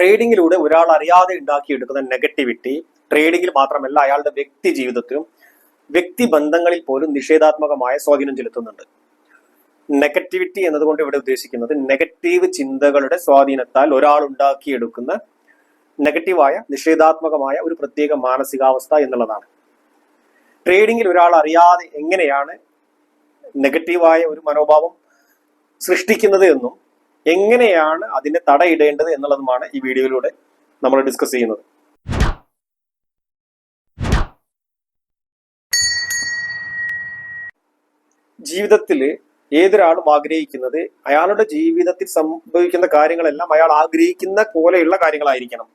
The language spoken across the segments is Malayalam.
ട്രേഡിങ്ങിലൂടെ ഒരാൾ അറിയാതെ ഉണ്ടാക്കിയെടുക്കുന്ന നെഗറ്റിവിറ്റി ട്രേഡിങ്ങിൽ മാത്രമല്ല അയാളുടെ വ്യക്തി ജീവിതത്തിലും വ്യക്തി ബന്ധങ്ങളിൽ പോലും നിഷേധാത്മകമായ സ്വാധീനം ചെലുത്തുന്നുണ്ട്. നെഗറ്റിവിറ്റി എന്നതുകൊണ്ട് ഇവിടെ ഉദ്ദേശിക്കുന്നത് നെഗറ്റീവ് ചിന്തകളുടെ സ്വാധീനത്താൽ ഒരാൾ ഉണ്ടാക്കിയെടുക്കുന്ന നെഗറ്റീവായ നിഷേധാത്മകമായ ഒരു പ്രത്യേക മാനസികാവസ്ഥ എന്നുള്ളതാണ്. ട്രേഡിങ്ങിൽ ഒരാൾ അറിയാതെ എങ്ങനെയാണ് നെഗറ്റീവായ ഒരു മനോഭാവം സൃഷ്ടിക്കുന്നത് എന്നും എങ്ങനെയാണ് അതിനെ തടയിടേണ്ടത് എന്നുള്ളതുമാണ് ഈ വീഡിയോയിലൂടെ നമ്മൾ ഡിസ്കസ് ചെയ്യുന്നത്. ജീവിതത്തിൽ ഏതൊരാളും ആഗ്രഹിക്കുന്നത് അയാളുടെ ജീവിതത്തിൽ സംഭവിക്കുന്ന കാര്യങ്ങളെല്ലാം അയാൾ ആഗ്രഹിക്കുന്ന പോലെയുള്ള കാര്യങ്ങളായിരിക്കണം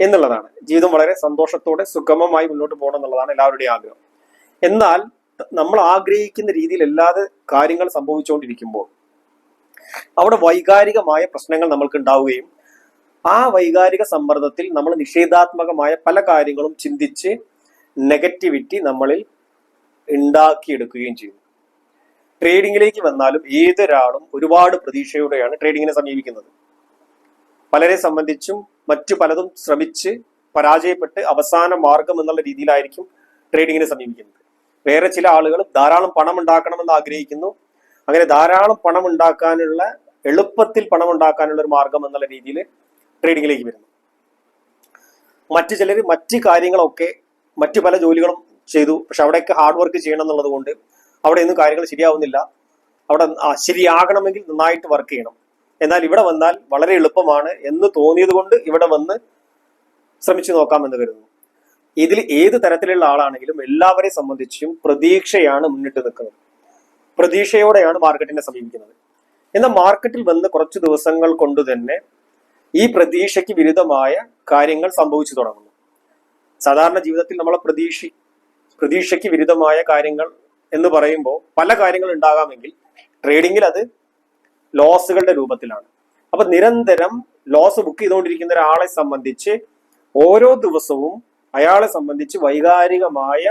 എന്നുള്ളതാണ്. ജീവിതം വളരെ സന്തോഷത്തോടെ സുഗമമായി മുന്നോട്ട് പോകണം എന്നുള്ളതാണ് എല്ലാവരുടെയും ആഗ്രഹം. എന്നാൽ നമ്മൾ ആഗ്രഹിക്കുന്ന രീതിയിലല്ലാതെ കാര്യങ്ങൾ സംഭവിച്ചുകൊണ്ടിരിക്കുമ്പോൾ അവിടെ വൈകാരികമായ പ്രശ്നങ്ങൾ നമ്മൾക്ക് ഉണ്ടാവുകയും ആ വൈകാരിക സമ്മർദ്ദത്തിൽ നമ്മൾ നിഷേധാത്മകമായ പല കാര്യങ്ങളും ചിന്തിച്ച് നെഗറ്റിവിറ്റി നമ്മളിൽ ഉണ്ടാക്കിയെടുക്കുകയും ചെയ്യും. ട്രേഡിങ്ങിലേക്ക് വന്നാലും ഏതൊരാളും ഒരുപാട് പ്രതീക്ഷയോടെയാണ് ട്രേഡിങ്ങിനെ സമീപിക്കുന്നത്. പലരെ സംബന്ധിച്ചും മറ്റു പലതും ശ്രമിച്ച് പരാജയപ്പെട്ട് അവസാന മാർഗം എന്നുള്ള രീതിയിലായിരിക്കും ട്രേഡിങ്ങിനെ സമീപിക്കുന്നത്. വേറെ ചില ആളുകൾ ധാരാളം പണം ഉണ്ടാക്കണമെന്ന് ആഗ്രഹിക്കുന്നു. അങ്ങനെ ധാരാളം പണം ഉണ്ടാക്കാനുള്ള എളുപ്പത്തിൽ പണം ഉണ്ടാക്കാനുള്ള ഒരു മാർഗം എന്നുള്ള രീതിയിൽ ട്രേഡിങ്ങിലേക്ക് വരുന്നു. മറ്റു ചിലർ മറ്റ് കാര്യങ്ങളൊക്കെ മറ്റു പല ജോലികളും ചെയ്തു. പക്ഷെ അവിടെയൊക്കെ ഹാർഡ് വർക്ക് ചെയ്യണം എന്നുള്ളത് കൊണ്ട് അവിടെ ഒന്നും കാര്യങ്ങൾ ശരിയാവുന്നില്ല. അവിടെ ശരിയാകണമെങ്കിൽ നന്നായിട്ട് വർക്ക് ചെയ്യണം. എന്നാൽ ഇവിടെ വന്നാൽ വളരെ എളുപ്പമാണ് എന്ന് തോന്നിയത് കൊണ്ട് ഇവിടെ വന്ന് ശ്രമിച്ചു നോക്കാമെന്ന് കരുതുന്നു. ഇതിൽ ഏത് തരത്തിലുള്ള ആളാണെങ്കിലും എല്ലാവരെയും സംബന്ധിച്ചും പ്രതീക്ഷയാണ് മുന്നിട്ട് നിൽക്കുന്നത്. പ്രതീക്ഷയോടെയാണ് മാർക്കറ്റിനെ സമീപിക്കുന്നത്. എന്നാൽ മാർക്കറ്റിൽ വന്ന് കുറച്ച് ദിവസങ്ങൾ കൊണ്ട് തന്നെ ഈ പ്രതീക്ഷയ്ക്ക് വിരുദ്ധമായ കാര്യങ്ങൾ സംഭവിച്ചു തുടങ്ങുന്നു. സാധാരണ ജീവിതത്തിൽ നമ്മളെ പ്രതീക്ഷ പ്രതീക്ഷയ്ക്ക് വിരുദ്ധമായ കാര്യങ്ങൾ എന്ന് പറയുമ്പോൾ പല കാര്യങ്ങൾ ഉണ്ടാകാമെങ്കിൽ ട്രേഡിങ്ങിൽ അത് ലോസുകളുടെ രൂപത്തിലാണ്. അപ്പൊ നിരന്തരം ലോസ് ബുക്ക് ചെയ്തുകൊണ്ടിരിക്കുന്ന ഒരാളെ സംബന്ധിച്ച് ഓരോ ദിവസവും അയാളെ സംബന്ധിച്ച് വൈകാരികമായ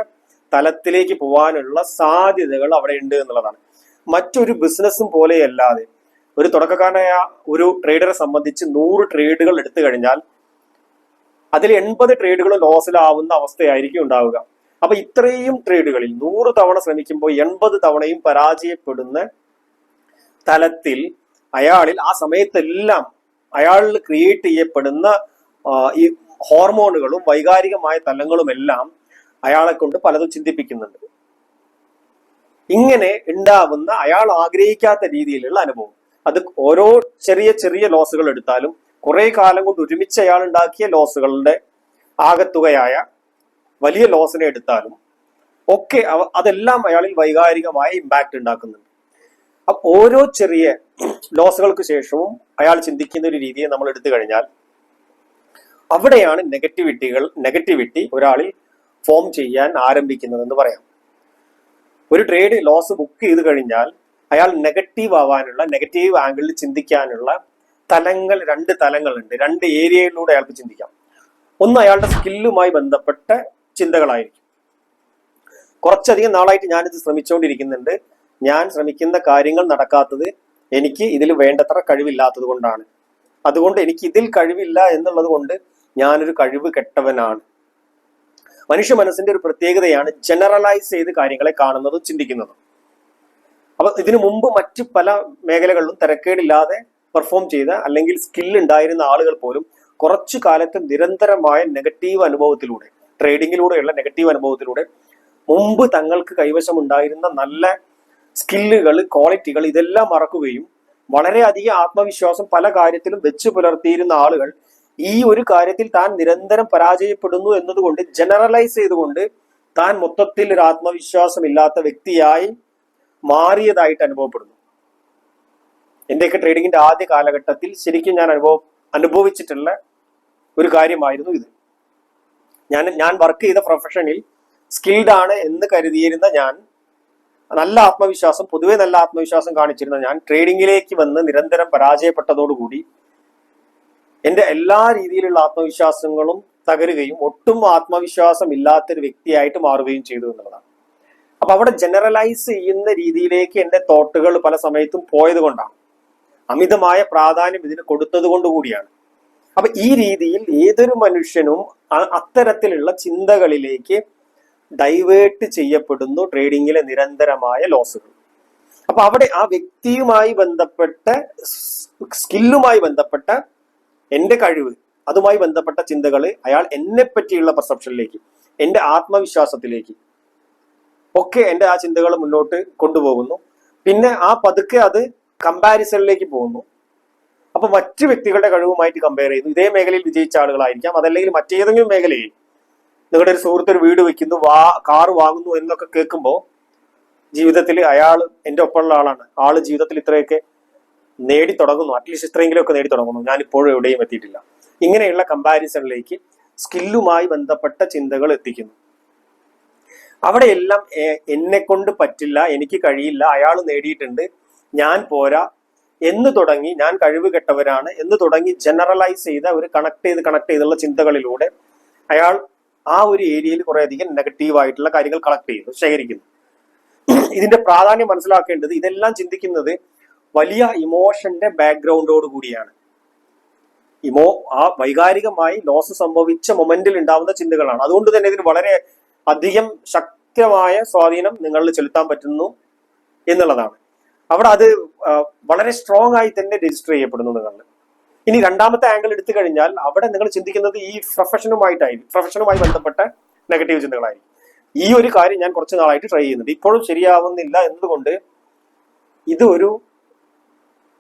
തലത്തിലേക്ക് പോകാനുള്ള സാധ്യതകൾ അവിടെ ഉണ്ട് എന്നുള്ളതാണ്. മറ്റൊരു ബിസിനസ്സും പോലെയല്ലാതെ ഒരു തുടക്കക്കാരനായ ഒരു ട്രേഡറെ സംബന്ധിച്ച് നൂറ് ട്രേഡുകൾ എടുത്തു കഴിഞ്ഞാൽ അതിൽ എൺപത് ട്രേഡുകൾ ലോസിലാവുന്ന അവസ്ഥയായിരിക്കും ഉണ്ടാവുക. അപ്പൊ ഇത്രയും ട്രേഡുകളിൽ നൂറ് തവണ ശ്രമിക്കുമ്പോൾ എൺപത് തവണയും പരാജയപ്പെടുന്ന തലത്തിൽ അയാളിൽ ആ സമയത്തെല്ലാം അയാളിൽ ക്രിയേറ്റ് ചെയ്യപ്പെടുന്ന ഈ ഹോർമോണുകളും വൈകാരികമായ തലങ്ങളും എല്ലാം അയാളെ കൊണ്ട് പലതും ചിന്തിപ്പിക്കുന്നുണ്ട്. ഇങ്ങനെ ഉണ്ടാവുന്ന അയാൾ ആഗ്രഹിക്കാത്ത രീതിയിലുള്ള അനുഭവം. അത് ഓരോ ചെറിയ ചെറിയ ലോസുകൾ എടുത്താലും കുറെ കാലം കൊണ്ട് ഒരുമിച്ച് അയാൾ ഉണ്ടാക്കിയ ലോസുകളുടെ ആകത്തുകയായ വലിയ ലോസിനെ എടുത്താലും ഒക്കെ അതെല്ലാം അയാളിൽ വൈകാരികമായ ഇമ്പാക്ട് ഉണ്ടാക്കുന്നുണ്ട്. അപ്പൊ ഓരോ ചെറിയ ലോസുകൾക്ക് ശേഷവും അയാൾ ചിന്തിക്കുന്ന ഒരു രീതിയെ നമ്മൾ എടുത്തു കഴിഞ്ഞാൽ അവിടെയാണ് നെഗറ്റിവിറ്റികൾ നെഗറ്റിവിറ്റി ഒരാളിൽ ഫോം ചെയ്യാൻ ആരംഭിക്കുന്നതെന്ന് പറയാം. ഒരു ട്രേഡ് ലോസ് ബുക്ക് ചെയ്ത് കഴിഞ്ഞാൽ അയാൾ നെഗറ്റീവ് ആവാനുള്ള നെഗറ്റീവ് ആംഗിളിൽ ചിന്തിക്കാനുള്ള തലങ്ങൾ രണ്ട് തലങ്ങളുണ്ട്. രണ്ട് ഏരിയയിലൂടെ അയാൾക്ക് ചിന്തിക്കാം. ഒന്ന് അയാളുടെ സ്കില്ലുമായി ബന്ധപ്പെട്ട ചിന്തകളായിരിക്കും. കുറച്ചധികം നാളായിട്ട് ഞാനിത് ശ്രമിച്ചുകൊണ്ടിരിക്കുന്നുണ്ട് ഞാൻ ശ്രമിക്കുന്ന കാര്യങ്ങൾ നടക്കാത്തത് എനിക്ക് ഇതിൽ വേണ്ടത്ര കഴിവില്ലാത്തത് കൊണ്ടാണ്. അതുകൊണ്ട് എനിക്ക് ഇതിൽ കഴിവില്ല എന്നുള്ളത് കൊണ്ട് ഞാനൊരു കഴിവ് കെട്ടവനാണ്. മനുഷ്യ മനസ്സിന്റെ ഒരു പ്രത്യേകതയാണ് ജനറലൈസ് ചെയ്ത് കാര്യങ്ങളെ കാണുന്നതും ചിന്തിക്കുന്നതും. അപ്പൊ ഇതിനു മുമ്പ് മറ്റ് പല മേഖലകളിലും തിരക്കേടില്ലാതെ പെർഫോം ചെയ്ത അല്ലെങ്കിൽ സ്കിൽ ഉണ്ടായിരുന്ന ആളുകൾ പോലും കുറച്ചു കാലത്ത് നിരന്തരമായ നെഗറ്റീവ് അനുഭവത്തിലൂടെ ട്രേഡിങ്ങിലൂടെയുള്ള നെഗറ്റീവ് അനുഭവത്തിലൂടെ മുമ്പ് തങ്ങൾക്ക് കൈവശം ഉണ്ടായിരുന്ന നല്ല സ്കില്ലുകൾ ക്വാളിറ്റികൾ ഇതെല്ലാം മറക്കുകയും വളരെയധികം ആത്മവിശ്വാസം പല കാര്യത്തിലും വെച്ച് പുലർത്തിയിരുന്ന ആളുകൾ ഈ ഒരു കാര്യത്തിൽ താൻ നിരന്തരം പരാജയപ്പെടുന്നു എന്നതുകൊണ്ട് ജനറലൈസ് ചെയ്തുകൊണ്ട് താൻ മൊത്തത്തിൽ ഒരു ആത്മവിശ്വാസമില്ലാത്ത വ്യക്തിയായി മാറിയതായിട്ട് അനുഭവപ്പെടുന്നു. എന്റെയൊക്കെ ട്രേഡിങ്ങിന്റെ ആദ്യ കാലഘട്ടത്തിൽ ശരിക്കും ഞാൻ അനുഭവം അനുഭവിച്ചിട്ടുള്ള ഒരു കാര്യമായിരുന്നു ഇത്. ഞാൻ ഞാൻ വർക്ക് ചെയ്ത പ്രൊഫഷനിൽ സ്കിൽഡ് ആണ് എന്ന് കരുതിയിരുന്ന ഞാൻ നല്ല ആത്മവിശ്വാസം പൊതുവെ നല്ല ആത്മവിശ്വാസം കാണിച്ചിരുന്ന ഞാൻ ട്രേഡിങ്ങിലേക്ക് വന്ന് നിരന്തരം പരാജയപ്പെട്ടതോടുകൂടി എന്റെ എല്ലാ രീതിയിലുള്ള ആത്മവിശ്വാസങ്ങളും തകരുകയും ഒട്ടും ആത്മവിശ്വാസം ഇല്ലാത്തൊരു വ്യക്തിയായിട്ട് മാറുകയും ചെയ്തു എന്നുള്ളതാണ്. അപ്പൊ അവിടെ ജനറലൈസ് ചെയ്യുന്ന രീതിയിലേക്ക് എന്റെ തോട്ടുകൾ പല സമയത്തും പോയത് കൊണ്ടാണ്. അമിതമായ പ്രാധാന്യം ഇതിന് കൊടുത്തത് കൊണ്ട് കൂടിയാണ്. അപ്പൊ ഈ രീതിയിൽ ഏതൊരു മനുഷ്യനും അത്തരത്തിലുള്ള ചിന്തകളിലേക്ക് ഡൈവേർട്ട് ചെയ്യപ്പെടുന്നു ട്രേഡിങ്ങിലെ നിരന്തരമായ ലോസുകൾ അപ്പൊ അവിടെ ആ വ്യക്തിയുമായി ബന്ധപ്പെട്ട സ്കില്ലുമായി ബന്ധപ്പെട്ട എന്റെ കഴിവ് അതുമായി ബന്ധപ്പെട്ട ചിന്തകൾ അയാൾ എന്നെ പറ്റിയുള്ള പെർസെപ്ഷനിലേക്ക് എന്റെ ആത്മവിശ്വാസത്തിലേക്ക് ഒക്കെ എന്റെ ആ ചിന്തകൾ മുന്നോട്ട് കൊണ്ടുപോകുന്നു. പിന്നെ ആ പതുക്കെ അത് കമ്പാരിസണിലേക്ക് പോകുന്നു. അപ്പൊ മറ്റു വ്യക്തികളുടെ കഴിവുമായിട്ട് കമ്പയർ ചെയ്യുന്നു. ഇതേ മേഖലയിൽ വിജയിച്ച ആളുകളായിരിക്കാം. അതല്ലെങ്കിൽ മറ്റേതെങ്കിലും മേഖലയിൽ നിങ്ങളുടെ ഒരു സുഹൃത്ത് ഒരു വീട് വെക്കുന്നു വാ കാർ വാങ്ങുന്നു എന്നൊക്കെ കേൾക്കുമ്പോൾ ജീവിതത്തിൽ അയാൾ എന്റെ ഒപ്പമുള്ള ആളാണ്. ആൾ ജീവിതത്തിൽ ഇത്രയൊക്കെ നേടി തുടങ്ങുന്നു. അറ്റ്ലീസ്റ്റ് ഇത്രയെങ്കിലും ഒക്കെ നേടി തുടങ്ങുന്നു. ഞാൻ ഇപ്പോഴും എവിടെയും എത്തിയിട്ടില്ല. ഇങ്ങനെയുള്ള കമ്പാരിസണിലേക്ക് സ്കില്ലുമായി ബന്ധപ്പെട്ട ചിന്തകൾ എത്തിക്കുന്നു. അവിടെയെല്ലാം എന്നെ കൊണ്ട് പറ്റില്ല എനിക്ക് കഴിയില്ല അയാൾ നേടിയിട്ടുണ്ട് ഞാൻ പോരാ എന്ന് തുടങ്ങി ഞാൻ കഴിവ് കെട്ടവരാണ് എന്ന് തുടങ്ങി ജനറലൈസ് ചെയ്ത ഒരു കണക്ട് ചെയ്ത് കണക്ട് ചെയ്തുള്ള ചിന്തകളിലൂടെ അയാൾ ആ ഒരു ഏരിയയിൽ കുറേയധികം നെഗറ്റീവ് ആയിട്ടുള്ള കാര്യങ്ങൾ കളക്ട് ചെയ്യുന്നു ശേഖരിക്കുന്നു. ഇതിന്റെ പ്രാധാന്യം മനസ്സിലാക്കേണ്ടത് ഇതെല്ലാം ചിന്തിക്കുന്നത് വലിയ ഇമോഷന്റെ ബാക്ക്ഗ്രൗണ്ടോട് കൂടിയാണ്. ഇമോ ആ വൈകാരികമായി ലോസ് സംഭവിച്ച മൊമെന്റിൽ ഉണ്ടാവുന്ന ചിന്തകളാണ്. അതുകൊണ്ട് തന്നെ ഇതിന് വളരെ അധികം ശക്തമായ സ്വാധീനം നിങ്ങളിൽ ചെലുത്താൻ പറ്റുന്നു എന്നുള്ളതാണ്. അവിടെ അത് വളരെ സ്ട്രോങ് ആയി തന്നെ രജിസ്റ്റർ ചെയ്യപ്പെടുന്നു നിങ്ങളിൽ. ഇനി രണ്ടാമത്തെ ആംഗിൾ എടുത്തു കഴിഞ്ഞാൽ അവിടെ നിങ്ങൾ ചിന്തിക്കുന്നത് ഈ പ്രൊഫഷനുമായിട്ടായിരിക്കും പ്രൊഫഷനുമായി ബന്ധപ്പെട്ട നെഗറ്റീവ് ചിന്തകളായിരിക്കും. ഈ ഒരു കാര്യം ഞാൻ കുറച്ച് നാളായിട്ട് ട്രൈ ചെയ്യുന്നുണ്ട്. ഇപ്പോഴും ശരിയാവുന്നില്ല എന്നതുകൊണ്ട് ഇത് ഒരു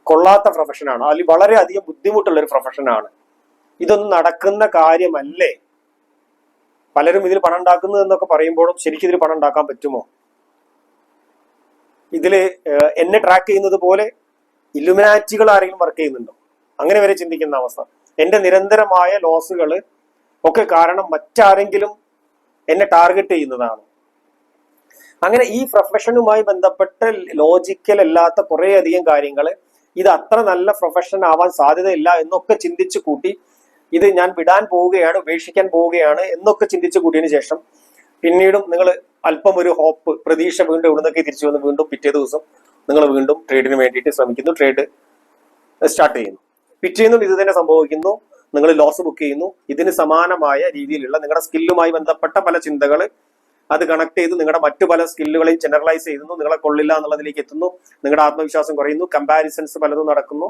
കൊള്ളാത്ത പ്രൊഫഷനാണ് അല്ലെങ്കിൽ വളരെയധികം ബുദ്ധിമുട്ടുള്ള ഒരു പ്രൊഫഷനാണ് ഇതൊന്നും നടക്കുന്ന കാര്യമല്ലേ? പലരും ഇതിൽ പണം ഉണ്ടാക്കുന്നു എന്നൊക്കെ പറയുമ്പോഴും ശരിക്കും ഇതിൽ പണം ഉണ്ടാക്കാൻ പറ്റുമോ? ഇതിൽ എന്നെ ട്രാക്ക് ചെയ്യുന്നത് പോലെ ഇലുമിനാറ്റികൾ ആരെങ്കിലും വർക്ക് ചെയ്യുന്നുണ്ടോ? അങ്ങനെ വരെ ചിന്തിക്കുന്ന അവസ്ഥ. എന്റെ നിരന്തരമായ ലോസുകൾ ഒക്കെ കാരണം മറ്റാരെങ്കിലും എന്നെ ടാർഗറ്റ് ചെയ്യുന്നതാണ്. അങ്ങനെ ഈ പ്രൊഫഷനുമായി ബന്ധപ്പെട്ട ലോജിക്കൽ അല്ലാത്ത കുറേയധികം കാര്യങ്ങൾ ഇത് അത്ര നല്ല പ്രൊഫഷൻ ആവാൻ സാധ്യതയില്ല എന്നൊക്കെ ചിന്തിച്ചു കൂട്ടി ഇത് ഞാൻ വിടാൻ പോവുകയാണ് ഉപേക്ഷിക്കാൻ പോവുകയാണ് എന്നൊക്കെ ചിന്തിച്ചു കൂട്ടിയതിന് ശേഷം പിന്നീടും നിങ്ങൾ അല്പം ഒരു ഹോപ്പ് പ്രതീക്ഷ വീണ്ടും ഇവിടുന്നൊക്കെ തിരിച്ചു വന്ന് വീണ്ടും പിറ്റേ ദിവസം നിങ്ങൾ വീണ്ടും ട്രേഡിന് വേണ്ടിയിട്ട് ശ്രമിക്കുന്നു ട്രേഡ് സ്റ്റാർട്ട് ചെയ്യുന്നു. പിറ്റേന്നും ഇത് തന്നെ സംഭവിക്കുന്നു നിങ്ങൾ ലോസ് ബുക്ക് ചെയ്യുന്നു. ഇതിന് സമാനമായ രീതിയിലുള്ള നിങ്ങളുടെ സ്കില്ലുമായി ബന്ധപ്പെട്ട പല ചിന്തകൾ അത് കണക്ട് ചെയ്ത് നിങ്ങളുടെ മറ്റു പല സ്കില്ലുകളെയും ജനറലൈസ് ചെയ്യുന്നു. നിങ്ങളെ കൊള്ളില്ല എന്നുള്ളതിലേക്ക് എത്തുന്നു. നിങ്ങളുടെ ആത്മവിശ്വാസം കുറയുന്നു. കമ്പാരിസൺസ് പലതും നടക്കുന്നു.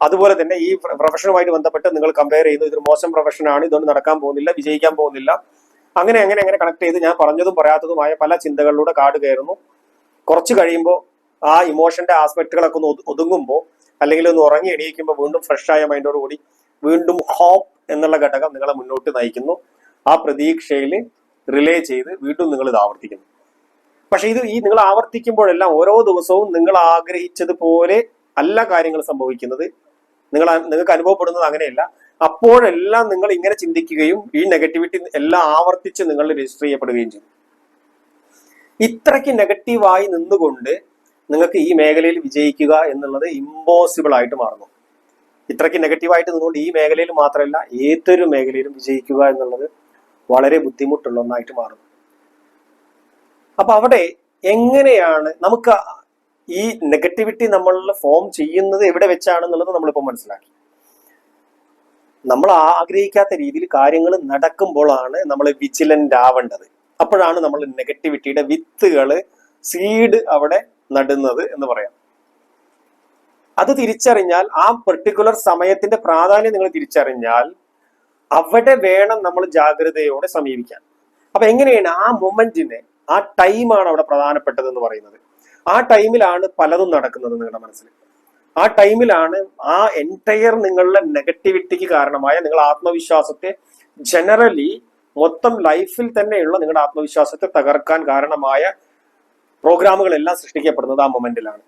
അതുപോലെ തന്നെ ഈ പ്രൊഫഷനുമായിട്ട് ബന്ധപ്പെട്ട് നിങ്ങൾ കമ്പയർ ചെയ്യുന്നു. ഇതൊരു മോശം പ്രൊഫഷനാണ് ഇതൊന്നും നടക്കാൻ പോകുന്നില്ല. വിജയിക്കാൻ പോകുന്നില്ല. അങ്ങനെ അങ്ങനെ അങ്ങനെ കണക്ട് ചെയ്ത് ഞാൻ പറഞ്ഞതും പറയാത്തതുമായ പല ചിന്തകളിലൂടെ കാട് കയറുന്നു. കുറച്ച് കഴിയുമ്പോൾ ആ ഇമോഷന്റെ ആസ്പെക്റ്റുകളൊക്കെ ഒന്ന് ഒതുങ്ങുമ്പോൾ അല്ലെങ്കിൽ ഒന്ന് ഉറങ്ങി എണീക്കുമ്പോൾ വീണ്ടും ഫ്രഷായ ആയ മൈൻഡോട് കൂടി വീണ്ടും ഹോപ്പ് എന്നുള്ള ഘടകം നിങ്ങളെ മുന്നോട്ട് നയിക്കുന്നു. ആ പ്രതീക്ഷയിൽ റിലേ ചെയ്ത് വീണ്ടും നിങ്ങൾ ഇത് ആവർത്തിക്കുന്നു. പക്ഷെ ഇത് ഈ നിങ്ങൾ ആവർത്തിക്കുമ്പോഴെല്ലാം ഓരോ ദിവസവും നിങ്ങൾ ആഗ്രഹിച്ചതുപോലെ അല്ല കാര്യങ്ങൾ സംഭവിക്കുന്നത്. നിങ്ങൾ നിങ്ങൾക്ക് അനുഭവപ്പെടുന്നത് അങ്ങനെയല്ല. അപ്പോഴെല്ലാം നിങ്ങൾ ഇങ്ങനെ ചിന്തിക്കുകയും ഈ നെഗറ്റിവിറ്റി എല്ലാം ആവർത്തിച്ച് നിങ്ങൾ രജിസ്റ്റർ ചെയ്യപ്പെടുകയും ചെയ്യും. ഇത്രയ്ക്ക് നെഗറ്റീവായി നിന്നുകൊണ്ട് നിങ്ങൾക്ക് ഈ മേഖലയിൽ വിജയിക്കുക എന്നുള്ളത് ഇമ്പോസിബിൾ ആയിട്ട് മാറുന്നു. ഇത്രയ്ക്ക് നെഗറ്റീവായിട്ട് നിന്നുകൊണ്ട് ഈ മേഖലയിൽ മാത്രമല്ല ഏതൊരു മേഖലയിലും വിജയിക്കുക എന്നുള്ളത് വളരെ ബുദ്ധിമുട്ടുള്ള ഒന്നായിട്ട് മാറുന്നു. അപ്പൊ അവിടെ എങ്ങനെയാണ് നമുക്ക് ഈ നെഗറ്റിവിറ്റി നമ്മളിൽ ഫോം ചെയ്യുന്നത് എവിടെ വെച്ചാണെന്നുള്ളത് നമ്മളിപ്പോൾ മനസ്സിലാക്കി. നമ്മൾ ആഗ്രഹിക്കാത്ത രീതിയിൽ കാര്യങ്ങൾ നടക്കുമ്പോഴാണ് നമ്മൾ വിജിലന്റ് ആവേണ്ടത്. അപ്പോഴാണ് നമ്മൾ നെഗറ്റിവിറ്റിയുടെ വിത്തുകൾ സീഡ് അവിടെ നടുന്നത് എന്ന് പറയാം. അത് തിരിച്ചറിഞ്ഞാൽ ആ പെർട്ടിക്കുലർ സമയത്തിന്റെ പ്രാധാന്യം നിങ്ങൾ തിരിച്ചറിഞ്ഞാൽ അവിടെ വേണം നമ്മൾ ജാഗ്രതയോടെ സമീപിക്കാൻ. അപ്പൊ എങ്ങനെയാണ് ആ മൊമെന്റിനെ ആ ടൈമാണ് അവിടെ പ്രധാനപ്പെട്ടത് എന്ന് പറയുന്നത്. ആ ടൈമിലാണ് പലതും നടക്കുന്നത് നിങ്ങളുടെ മനസ്സിൽ. ആ ടൈമിലാണ് ആ എന്റയർ നിങ്ങളുടെ നെഗറ്റിവിറ്റിക്ക് കാരണമായ നിങ്ങളുടെ ആത്മവിശ്വാസത്തെ ജനറലി മൊത്തം ലൈഫിൽ തന്നെയുള്ള നിങ്ങളുടെ ആത്മവിശ്വാസത്തെ തകർക്കാൻ കാരണമായ പ്രോഗ്രാമുകളെല്ലാം സൃഷ്ടിക്കപ്പെടുന്നത് ആ മൊമെന്റിലാണ്.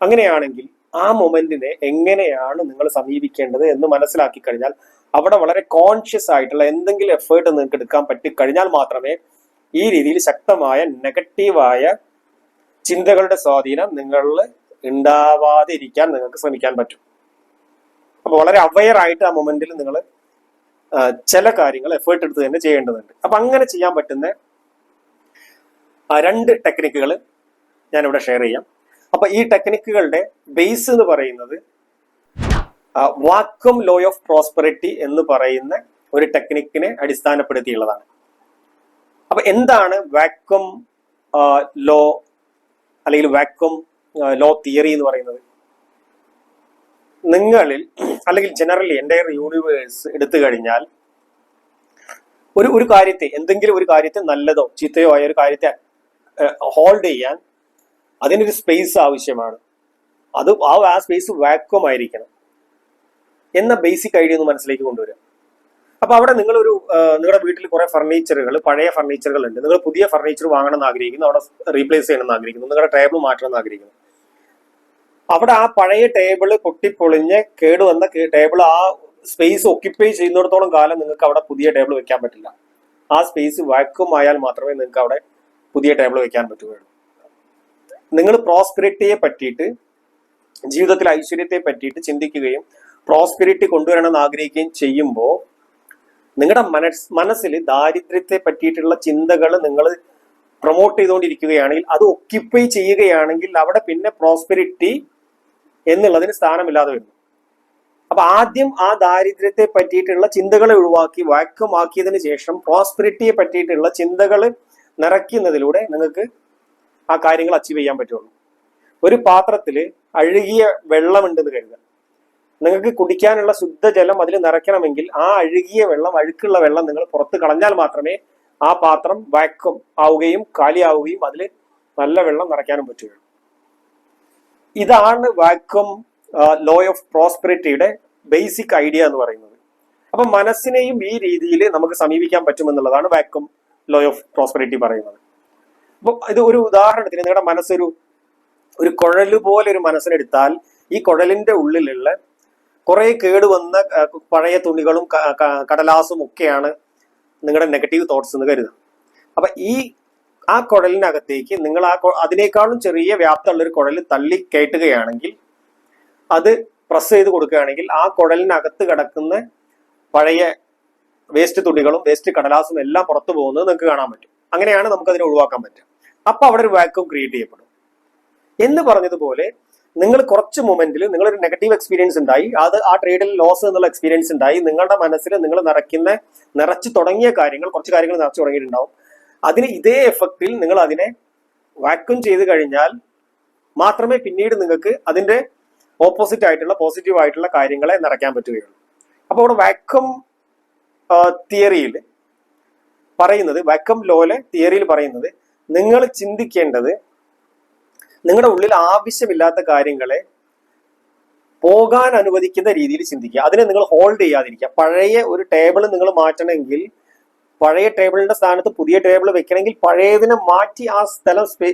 അങ്ങനെയാണെങ്കിൽ ആ മൊമെന്റിനെ എങ്ങനെയാണ് നിങ്ങൾ സമീപിക്കേണ്ടത് എന്ന് മനസ്സിലാക്കി കഴിഞ്ഞാൽ അവിടെ വളരെ കോൺഷ്യസ് ആയിട്ടുള്ള എന്തെങ്കിലും എഫേർട്ട് നിങ്ങൾക്ക് എടുക്കാൻ പറ്റി കഴിഞ്ഞാൽ മാത്രമേ ഈ രീതിയിൽ ശക്തമായ നെഗറ്റീവായ ചിന്തകളുടെ സ്വാധീനം നിങ്ങളിൽ ഉണ്ടാവാതിരിക്കാൻ നിങ്ങൾക്ക് ശ്രമിക്കാൻ പറ്റും. അപ്പൊ വളരെ അവയർ ആയിട്ട് ആ മൊമെന്റിൽ നിങ്ങൾ ചില കാര്യങ്ങൾ എഫേർട്ട് എടുത്ത് തന്നെ ചെയ്യേണ്ടതുണ്ട്. അപ്പൊ അങ്ങനെ ചെയ്യാൻ പറ്റുന്ന രണ്ട് ടെക്നിക്കുകൾ ഞാനിവിടെ ഷെയർ ചെയ്യാം. അപ്പൊ ഈ ടെക്നിക്കുകളുടെ ബേസ് എന്ന് പറയുന്നത് വാക്വം ലോ ഓഫ് പ്രോസ്പെറിറ്റി എന്ന് പറയുന്ന ഒരു ടെക്നിക്കിനെ അടിസ്ഥാനപ്പെടുത്തിയുള്ളതാണ്. അപ്പൊ എന്താണ് വാക്വം ലോ അല്ലെങ്കിൽ വാക്വം ലോ തിയറി എന്ന് പറയുന്നത്? നിങ്ങളിൽ അല്ലെങ്കിൽ ജനറലി എന്റെ യൂണിവേഴ്സ് എടുത്തു കഴിഞ്ഞാൽ ഒരു ഒരു കാര്യത്തെ എന്തെങ്കിലും ഒരു കാര്യത്തെ നല്ലതോ ചീത്തയോ ആയ ഒരു കാര്യത്തെ ഹോൾഡ് ചെയ്യാൻ അതിനൊരു സ്പേസ് ആവശ്യമാണ്. അത് ആ ആ സ്പേസ് വാക്വം ആയിരിക്കണം. എന്ന ബേസിക് ഐഡിയ ഒന്ന് മനസ്സിലേക്ക് കൊണ്ടുവരിക അപ്പൊ അവിടെ നിങ്ങളൊരു നിങ്ങളുടെ വീട്ടിൽ കുറെ ഫർണിച്ചറുകൾ പഴയ ഫർണിച്ചറുകൾ ഉണ്ട് നിങ്ങൾ പുതിയ ഫർണിച്ചർ വാങ്ങണം എന്ന് ആഗ്രഹിക്കുന്നു അവിടെ റീപ്ലേസ് ചെയ്യണം എന്ന് ആഗ്രഹിക്കുന്നു നിങ്ങളുടെ ടേബിൾ മാറ്റണം എന്ന് ആഗ്രഹിക്കുന്നു. അവിടെ ആ പഴയ ടേബിൾ പൊട്ടിപ്പൊളിഞ്ഞ് കേടുവന്ന ടേബിൾ ആ സ്പേസ് ഒക്യുപ്പൈ ചെയ്യുന്നിടത്തോളം കാലം നിങ്ങൾക്ക് അവിടെ പുതിയ ടേബിൾ വെക്കാൻ പറ്റില്ല. ആ സ്പേസ് വാക്വം ആയാൽ മാത്രമേ നിങ്ങൾക്ക് അവിടെ പുതിയ ടേബിൾ വെക്കാൻ പറ്റുകയുള്ളൂ. നിങ്ങൾ പ്രോസ്പിരിറ്റിയെ പറ്റിയിട്ട് ജീവിതത്തിൽ ഐശ്വര്യത്തെ പറ്റിയിട്ട് ചിന്തിക്കുകയും പ്രോസ്പെരിറ്റി കൊണ്ടുവരണമെന്ന് ആഗ്രഹിക്കുകയും ചെയ്യുമ്പോൾ നിങ്ങളുടെ മനസ് മനസ്സിൽ ദാരിദ്ര്യത്തെ പറ്റിയിട്ടുള്ള ചിന്തകൾ നിങ്ങൾ പ്രൊമോട്ട് ചെയ്തുകൊണ്ടിരിക്കുകയാണെങ്കിൽ അത് ഒക്യുപ്പൈ ചെയ്യുകയാണെങ്കിൽ അവിടെ പിന്നെ പ്രോസ്പെരിറ്റി എന്നുള്ളതിന് സ്ഥാനമില്ലാതെ വരുന്നു അപ്പൊ ആദ്യം ആ ദാരിദ്ര്യത്തെ പറ്റിയിട്ടുള്ള ചിന്തകളെ ഒഴിവാക്കി വാക്വമാക്കിയതിനു ശേഷം പ്രോസ്പെരിറ്റിയെ പറ്റിയിട്ടുള്ള ചിന്തകൾ നിറയ്ക്കുന്നതിലൂടെ നിങ്ങൾക്ക് ആ കാര്യങ്ങൾ അച്ചീവ് ചെയ്യാൻ പറ്റുള്ളൂ. ഒരു പാത്രത്തിൽ അഴുകിയ വെള്ളമുണ്ടെന്ന് കരുതുക. നിങ്ങൾക്ക് കുടിക്കാനുള്ള ശുദ്ധജലം അതിൽ നിറയ്ക്കണമെങ്കിൽ ആ അഴുകിയ വെള്ളം അഴുക്കുള്ള വെള്ളം നിങ്ങൾ പുറത്ത് കളഞ്ഞാൽ മാത്രമേ ആ പാത്രം വാക്വം ആവുകയും കാലിയാവുകയും അതിൽ നല്ല വെള്ളം നിറയ്ക്കാനും പറ്റുകയുള്ളൂ. ഇതാണ് വാക്വം ലോ ഓഫ് പ്രോസ്പെരിറ്റിയുടെ ബേസിക് ഐഡിയ എന്ന് പറയുന്നത്. അപ്പൊ മനസ്സിനെയും ഈ രീതിയിൽ നമുക്ക് സമീപിക്കാൻ പറ്റുമെന്നുള്ളതാണ് വാക്വം ലോ ഓഫ് പ്രോസ്പെരിറ്റി പറയുന്നത്. അപ്പൊ ഇത് ഒരു ഉദാഹരണത്തിന് നിങ്ങളുടെ മനസ്സൊരു ഒരു കുഴൽ പോലെ ഒരു മനസ്സിനെടുത്താൽ ഈ കുഴലിന്റെ ഉള്ളിലുള്ള കുറെ കേടുവന്ന പഴയ തുണികളും കടലാസും ഒക്കെയാണ് നിങ്ങളുടെ നെഗറ്റീവ് തോട്ട്സ് എന്ന് കരുതുക. അപ്പൊ ഈ ആ കുഴലിനകത്തേക്ക് നിങ്ങൾ ആ അതിനേക്കാളും ചെറിയ വ്യാപ്തമുള്ള ഒരു കുഴൽ തള്ളി കയറ്റുകയാണെങ്കിൽ അത് പ്രസ് ചെയ്ത് കൊടുക്കുകയാണെങ്കിൽ ആ കുഴലിനകത്ത് കിടക്കുന്ന പഴയ വേസ്റ്റ് തുണികളും വേസ്റ്റ് കടലാസും എല്ലാം പുറത്തു പോകുന്നത് നിങ്ങൾക്ക് കാണാൻ പറ്റും. അങ്ങനെയാണ് നമുക്ക് അതിനെ ഒഴിവാക്കാൻ പറ്റുക. അപ്പൊ അവിടെ ഒരു വാക്വം ക്രിയേറ്റ് ചെയ്യപ്പെടും. എന്ന് പറഞ്ഞതുപോലെ നിങ്ങൾ കുറച്ച് മൊമെന്റിൽ നിങ്ങളൊരു നെഗറ്റീവ് എക്സ്പീരിയൻസ് ഉണ്ടായി. അത് ആ ട്രേഡിൽ ലോസ് എന്നുള്ള എക്സ്പീരിയൻസ് ഉണ്ടായി. നിങ്ങളുടെ മനസ്സിൽ നിങ്ങൾ നിറയ്ക്കുന്ന നിറച്ചു തുടങ്ങിയ കാര്യങ്ങൾ കുറച്ച് കാര്യങ്ങൾ നിറച്ചു തുടങ്ങിയിട്ടുണ്ടാവും. അതിന് ഇതേ എഫക്റ്റിൽ നിങ്ങൾ അതിനെ വാക്വം ചെയ്ത് കഴിഞ്ഞാൽ മാത്രമേ പിന്നീട് നിങ്ങൾക്ക് അതിന്റെ ഓപ്പോസിറ്റ് ആയിട്ടുള്ള പോസിറ്റീവ് ആയിട്ടുള്ള കാര്യങ്ങളെ നിറയ്ക്കാൻ പറ്റുകയുള്ളൂ. അപ്പോൾ അവിടെ വാക്വം തിയറിയിൽ പറയുന്നത് വാക്വം ലോലെ തിയറിയിൽ പറയുന്നത് നിങ്ങൾ ചിന്തിക്കേണ്ടത് നിങ്ങളുടെ ഉള്ളിൽ ആവശ്യമില്ലാത്ത കാര്യങ്ങളെ പോകാൻ അനുവദിക്കുന്ന രീതിയിൽ ചിന്തിക്കുക. അതിനെ നിങ്ങൾ ഹോൾഡ് ചെയ്യാതിരിക്കുക. പഴയ ഒരു ടേബിൾ നിങ്ങൾ മാറ്റണമെങ്കിൽ പഴയ ടേബിളിന്റെ സ്ഥാനത്ത് പുതിയ ടേബിൾ വെക്കണമെങ്കിൽ പഴയതിനെ മാറ്റി ആ സ്ഥലം സ്പേ